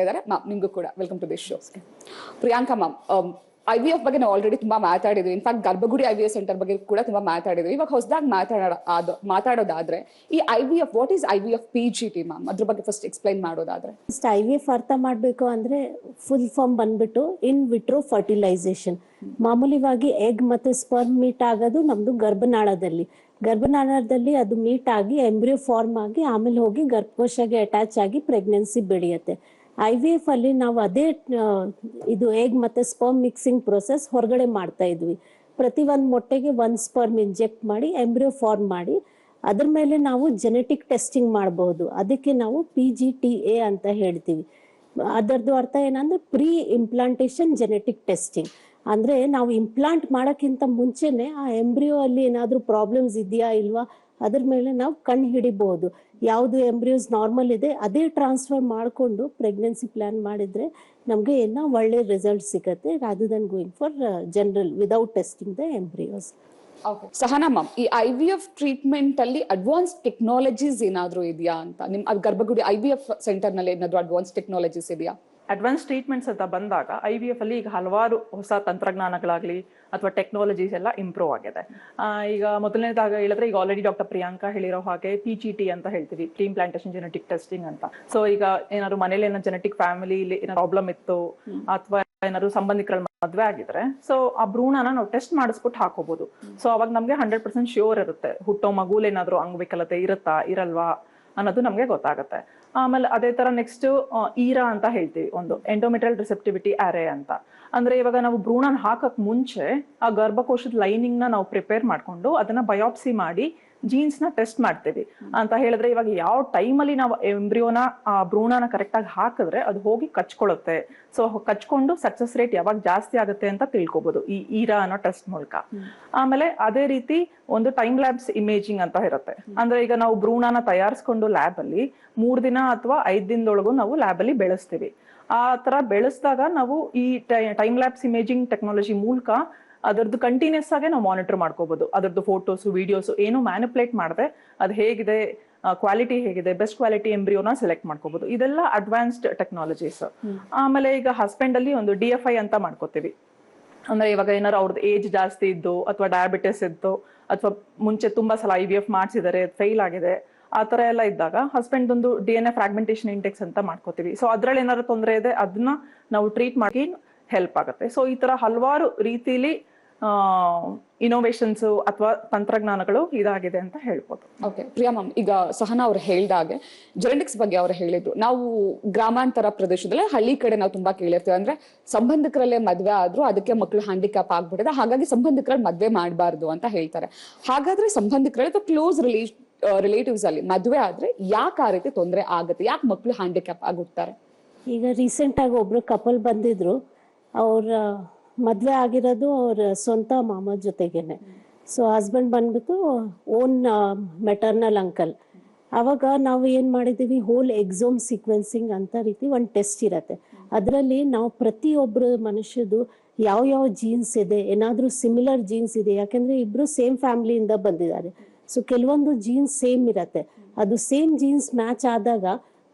ಇದ್ದಾರೆ ಮ್ಯಾಮ್ ಕೂಡ. Welcome to this show Priyanka ma'am I V F ಬಗ್ಗೆ ನಾವು ಆಲ್ರೆಡಿ ತುಂಬಾ ಮಾತಾಡಿದ್ವಿ. ಇನ್ಫ್ಯಾಕ್ಟ್ ಗರ್ಭಗುಡಿ ಐ ವಿ ಎಸ್ ಸೆಂಟರ್ ಬಗ್ಗೆ ಕೂಡ ತುಂಬಾ ಮಾತಾಡಿದ್ವಿ. ಇವಾಗ ಹೊಸದಾಗಿ ಮಾತಾಡೋ ಮಾತಾಡೋದಾದ್ರೆ, ಈ I V F what is I V F P G T ma'am? ಅದ್ರ ಬಗ್ಗೆ ಫಸ್ಟ್ ಎಕ್ಸ್ಪ್ಲೈನ್ ಮಾಡೋದಾದ್ರೆ. ಫಸ್ಟ್ ಐ ವಿ ಎಫ್ ಅರ್ಥ ಮಾಡಬೇಕು ಅಂದ್ರೆ ಫುಲ್ ಫಾರ್ಮ್ ಬಂದ್ಬಿಟ್ಟು ಇನ್ ವಿಟ್ರೋ ಫರ್ಟಿಲೈಸೇಷನ್ ಮಾಮೂಲಿವಾಗಿ ಎಗ್ ಮತ್ತೆ ಸ್ಪರ್ಮ್ ಮೀಟ್ ಆಗೋದು ನಮ್ಮದು ಗರ್ಭನಾಳದಲ್ಲಿ. ಗರ್ಭನಾಳದಲ್ಲಿ ಅದು ಮೀಟ್ ಆಗಿ ಎಂಬ್ರಿಯೋ ಫಾರ್ಮ್ ಆಗಿ ಆಮೇಲೆ ಹೋಗಿ ಗರ್ಭಕೋಶಗೆ ಅಟ್ಯಾಚ್ ಆಗಿ ಪ್ರೆಗ್ನೆನ್ಸಿ ಬೆಳೆಯುತ್ತೆ. ಐ ವಿ ಎಫ್ ಅಲ್ಲಿ ನಾವು ಅದೇ ಇದು ಏಗ್ ಮತ್ತೆ ಸ್ಪರ್ಮ್ ಮಿಕ್ಸಿಂಗ್ ಪ್ರೊಸೆಸ್ ಹೊರಗಡೆ ಮಾಡ್ತಾ ಇದ್ವಿ. ಪ್ರತಿ ಒಂದು ಮೊಟ್ಟೆಗೆ ಒಂದು ಸ್ಪರ್ಮ್ ಇಂಜೆಕ್ಟ್ ಮಾಡಿ ಎಂಬ್ರಿಯೋ ಫಾರ್ಮ್ ಮಾಡಿ, ಅದ್ರ ಮೇಲೆ ನಾವು ಜೆನೆಟಿಕ್ ಟೆಸ್ಟಿಂಗ್ ಮಾಡಬಹುದು ಅದಕ್ಕೆ ನಾವು ಪಿ ಜಿ ಟಿ ಎ ಅಂತ ಹೇಳ್ತೀವಿ. ಅದರದ್ದು ಅರ್ಥ ಏನಂದ್ರೆ ಪ್ರೀ ಇಂಪ್ಲಾಂಟೇಶನ್ ಜೆನೆಟಿಕ್ ಟೆಸ್ಟಿಂಗ್ ಅಂದ್ರೆ ನಾವು ಇಂಪ್ಲಾಂಟ್ ಮಾಡೋಕ್ಕಿಂತ ಮುಂಚೆನೆ ಆ ಎಂಬ್ರಿಯೋ ಅಲ್ಲಿ ಏನಾದರೂ ಪ್ರಾಬ್ಲಮ್ಸ್ ಇದೆಯಾ ಇಲ್ವಾ, ಅದ್ರ ಮೇಲೆ ನಾವು ಕಣ್ಣು ಹಿಡಿಬಹುದು ಯಾವುದು ಎಂಬ್ರಿಯೋಸ್ ನಾರ್ಮಲ್ ಇದೆ, ಅದೇ ಟ್ರಾನ್ಸ್ಫರ್ ಮಾಡಿಕೊಂಡು ಪ್ರೆಗ್ನೆನ್ಸಿ ಪ್ಲಾನ್ ಮಾಡಿದ್ರೆ ನಮಗೆ ಏನೋ ಒಳ್ಳೆ ರಿಸಲ್ಟ್ ಸಿಗತ್ತೆ rather than going for general without testing the embryos Sahana ma'am ಈ ಐ ವಿ ಎಫ್ ಟ್ರೀಟ್ಮೆಂಟ್ ಅಲ್ಲಿ ಅಡ್ವಾನ್ಸ್ ಟೆಕ್ನಾಲಜೀಸ್ ಏನಾದ್ರೂ ಇದೆಯಾ ಅಂತ? ನಿಮ್ ಗರ್ಭಗುಡಿ ಐ ವಿ ಎಫ್ ಸೆಂಟರ್ನಲ್ಲಿ ಏನಾದ್ರು ಅಡ್ವಾನ್ಸ್ ಟೆಕ್ನಾಲಜೀಸ್ ಇದೆಯಾ? ಅಡ್ವಾನ್ಸ್ ಟ್ರೀಟ್ಮೆಂಟ್ಸ್ ಅಂತ ಬಂದಾಗ ಐ ವಿ ಎಫ್ ಅಲ್ಲಿ ಈಗ ಹಲವಾರು ಹೊಸ ತಂತ್ರಜ್ಞಾನಗಳಾಗ್ಲಿ ಅಥವಾ ಟೆಕ್ನಾಲಜೀಸ್ ಎಲ್ಲ ಇಂಪ್ರೂವ್ ಆಗಿದೆ. ಈಗ ಮೊದಲನೇದಾಗ ಹೇಳಿದ್ರೆ ಈಗ ಆಲ್ರೆಡಿ ಡಾಕ್ಟರ್ ಪ್ರಿಯಾಂಕಾ ಹೇಳಿರೋ ಹಾಗೆ ಪಿ ಜಿ ಟಿ ಅಂತ ಹೇಳ್ತೀವಿ ಟೀಮ್ ಪ್ಲಾಂಟೇಷನ್ ಜೆನೆಟಿಕ್ ಟೆಸ್ಟಿಂಗ್ ಅಂತ. ಸೊ ಈಗ ಏನಾದ್ರು ಮನೇಲಿ ಏನೋ ಜೆನೆಟಿಕ್ ಫ್ಯಾಮಿಲಿ ಏನಾದ್ರು ಪ್ರಾಬ್ಲಮ್ ಇತ್ತು ಅಥವಾ ಏನಾದ್ರು ಸಂಬಂಧಿಕರಲ್ಲಿ ಮದ್ವೆ ಆಗಿದ್ರೆ ಸೊ ಆ ಭ್ರೂಣನ ನಾವು ಟೆಸ್ಟ್ ಮಾಡಿಸ್ಬಿಟ್ಟು ಹಾಕೋಬಹುದು ಸೊ ಅವಾಗ ನಮ್ಗೆ ಹಂಡ್ರೆಡ್ ಪರ್ಸೆಂಟ್ ಶ್ಯೂರ್ ಇರುತ್ತೆ ಹುಟ್ಟೋ ಮಗುಲ್ ಏನಾದ್ರು ಅಂಗವಿಕಲತೆ ಇರುತ್ತಾ ಇರಲ್ವಾ ಅನ್ನೋದು ನಮ್ಗೆ ಗೊತ್ತಾಗುತ್ತೆ. ಆಮೇಲೆ ಅದೇ ತರ ನೆಕ್ಸ್ಟ್ ಈರಾ ಅಂತ ಹೇಳ್ತೀವಿ ಒಂದು ಎಂಡೋಮೆಟ್ರಿಯಲ್ ರಿಸೆಪ್ಟಿವಿಟಿ ಆರೆ ಅಂತ. ಅಂದ್ರೆ ಇವಾಗ ನಾವು ಭ್ರೂಣನ ಹಾಕಕ್ ಮುಂಚೆ ಆ ಗರ್ಭಕೋಶದ ಲೈನಿಂಗ್ನ ನಾವು ಪ್ರಿಪೇರ್ ಮಾಡ್ಕೊಂಡು ಅದನ್ನ ಬಯೋಪ್ಸಿ ಮಾಡಿ ಜೀನ್ಸ್ನ ಟೆಸ್ಟ್ ಮಾಡ್ತೇವೆ. ಅಂತ ಹೇಳಿದ್ರೆ ಇವಾಗ ಯಾವ ಟೈಮಲ್ಲಿ ನಾವು ಎಂಬ್ರಿಯೋನ ಆ ಭ್ರೂಣನ ಕರೆಕ್ಟ್ ಆಗಿ ಹಾಕಿದ್ರೆ ಅದು ಹೋಗಿ ಕಚ್ಕೊಳ್ಳುತ್ತೆ ಸೊ ಕಚ್ಕೊಂಡು ಸಕ್ಸಸ್ ರೇಟ್ ಯಾವಾಗ ಜಾಸ್ತಿ ಆಗುತ್ತೆ ಅಂತ ತಿಳ್ಕೊಬಹುದು ಈ ಈರಾ ಅನ್ನೋ ಟೆಸ್ಟ್ ಮೂಲಕ. ಆಮೇಲೆ ಅದೇ ರೀತಿ ಒಂದು ಟೈಮ್ ಲ್ಯಾಬ್ಸ್ ಇಮೇಜಿಂಗ್ ಅಂತ ಇರುತ್ತೆ. ಅಂದ್ರೆ ಈಗ ನಾವು ಭ್ರೂಣನ ತಯಾರಿಸ್ಕೊಂಡು ಲ್ಯಾಬ್ ಅಲ್ಲಿ ಮೂರ್ ದಿನ ಅಥವಾ ಐದ್ ದಿನದೊಳಗೂ ನಾವು ಲ್ಯಾಬ್ ಅಲ್ಲಿ ಬೆಳೆಸ್ತೀವಿ. ಆ ತರ ಬೆಳೆಸಿದಾಗ ನಾವು ಈ ಟೈಮ್ ಲ್ಯಾಬ್ಸ್ ಇಮೇಜಿಂಗ್ ಟೆಕ್ನಾಲಜಿ ಮೂಲಕ ಅದರದ್ದು ಕಂಟಿನ್ಯೂಸ್ ಆಗಿ ನಾವು ಮಾನಿಟರ್ ಮಾಡ್ಕೋಬಹುದು ಅದರದ್ದು ಫೋಟೋಸ್ ವಿಡಿಯೋಸ್ ಏನು ಮ್ಯಾನಿಪುಲೇಟ್ ಮಾಡದೆ ಅದು ಹೇಗಿದೆ ಕ್ವಾಲಿಟಿ ಹೇಗಿದೆ ಬೆಸ್ಟ್ ಕ್ವಾಲಿಟಿ ಎಂಬ್ರಿಯೋನ ಸೆಲೆಕ್ಟ್ ಮಾಡ್ಕೋಬಹುದು ಇದೆಲ್ಲ ಅಡ್ವಾನ್ಸ್ಡ್ ಟೆಕ್ನಾಲಜೀಸ್ ಆಮೇಲೆ ಈಗ ಹಸ್ಬೆಂಡ್ ಅಲ್ಲಿ ಒಂದು ಡಿ ಎಫ್ ಐ ಅಂತ ಮಾಡ್ಕೋತೀವಿ. ಅಂದ್ರೆ ಇವಾಗ ಏನಾರು ಅವ್ರದ್ದು ಏಜ್ ಜಾಸ್ತಿ ಇದ್ದು ಅಥವಾ ಡಯಾಬಿಟಿಸ್ ಇತ್ತು ಅಥವಾ ಮುಂಚೆ ತುಂಬಾ ಸಲ ಐ ವಿ ಎಫ್ ಮಾಡಿಸಿದ್ದಾರೆ ಫೇಲ್ ಆಗಿದೆ ಆ ತರ ಎಲ್ಲ ಇದ್ದಾಗ ಹಸ್ಬೆಂಡ್ ಒಂದು D N A fragmentation index ಅಂತ ಮಾಡ್ಕೋತೀವಿ. ಸೊ ಅದ್ರಲ್ಲಿ ಏನಾದ್ರು ತೊಂದರೆ ಇದೆ ಅದನ್ನ ನಾವು ಟ್ರೀಟ್ ಮಾಡಿ ಹೆಲ್ಪ್ ಆಗುತ್ತೆ. ಸೊ ಈ ತರ ಹಲವಾರು ರೀತಿಲಿ ಇನೋವೇಷನ್ಸ್ ಅಥವಾ ತಂತ್ರಜ್ಞಾನಗಳು ಇದಾಗಿದೆ ಅಂತ ಹೇಳ್ಬೋದು. ಓಕೆ ಪ್ರಿಯಾ ಮ್ಯಾಮ್ ಈಗ ಸಹನಾ ಅವ್ರು ಹೇಳಿದಾಗೆ ಜೆನೆಟಿಕ್ಸ್ ಬಗ್ಗೆ ಅವ್ರು ಹೇಳಿದ್ರು ನಾವು ಗ್ರಾಮಾಂತರ ಪ್ರದೇಶದಲ್ಲಿ ಹಳ್ಳಿ ಕಡೆ ನಾವು ತುಂಬಾ ಕೇಳಿರ್ತೀವಿ ಅಂದ್ರೆ ಸಂಬಂಧಿಕರಲ್ಲೇ ಮದ್ವೆ ಆದ್ರೂ ಅದಕ್ಕೆ ಮಕ್ಕಳು ಹ್ಯಾಂಡಿಕ್ಯಾಪ್ ಆಗ್ಬಿಟ್ಟಿದೆ ಹಾಗಾಗಿ ಸಂಬಂಧಿಕರಲ್ಲಿ ಮದ್ವೆ ಮಾಡಬಾರ್ದು ಅಂತ ಹೇಳ್ತಾರೆ. ಹಾಗಾದ್ರೆ ಸಂಬಂಧಿಕರಲ್ಲಿ ಅಥವಾ ಕ್ಲೋಸ್ ರಿಲೇ ರಿಲೇಟಿವ್ಸ್ ಅಲ್ಲಿ ಮದ್ವೆ ಆದ್ರೆ ಯಾಕೆ ಆ ರೀತಿ ತೊಂದರೆ ಆಗುತ್ತೆ ಯಾಕೆ ಮಕ್ಕಳು ಹ್ಯಾಂಡಿಕ್ಯಾಪ್ ಆಗುತ್ತಾರೆ ಈಗ ರೀಸೆಂಟ್ ಆಗಿ ಒಬ್ರು ಕಪಲ್ ಬಂದಿದ್ರು ಅವ್ರ ಮದ್ವೆ ಆಗಿರೋದು ಅವ್ರ ಸ್ವಂತ ಮಾಮ ಜೊತೆಗೇನೆ. ಸೊ ಹಸ್ಬೆಂಡ್ ಬಂದ್ಬಿಟ್ಟು ಓನ್ ಮೆಟರ್ನಲ್ ಅಂಕಲ್ ಅವಾಗ ನಾವು ಏನ್ ಮಾಡಿದೀವಿ? ಹೋಲ್ ಎಕ್ಸೋಮ್ ಸೀಕ್ವೆನ್ಸಿಂಗ್ ಅಂತ ರೀತಿ ಒಂದು ಟೆಸ್ಟ್ ಇರತ್ತೆ. ಅದರಲ್ಲಿ ನಾವು ಪ್ರತಿಯೊಬ್ಬರು ಮನುಷ್ಯದು ಯಾವ ಯಾವ ಜೀನ್ಸ್ ಇದೆ? ಏನಾದ್ರೂ ಸಿಮಿಲರ್ ಜೀನ್ಸ್ ಇದೆ? ಯಾಕಂದ್ರೆ ಇಬ್ರು ಸೇಮ್ ಫ್ಯಾಮಿಲಿಯಿಂದ ಬಂದಿದ್ದಾರೆ. ಸೊ ಕೆಲವೊಂದು ಜೀನ್ಸ್ ಸೇಮ್ ಇರತ್ತೆ. ಅದು ಸೇಮ್ ಜೀನ್ಸ್ ಮ್ಯಾಚ್ ಆದಾಗ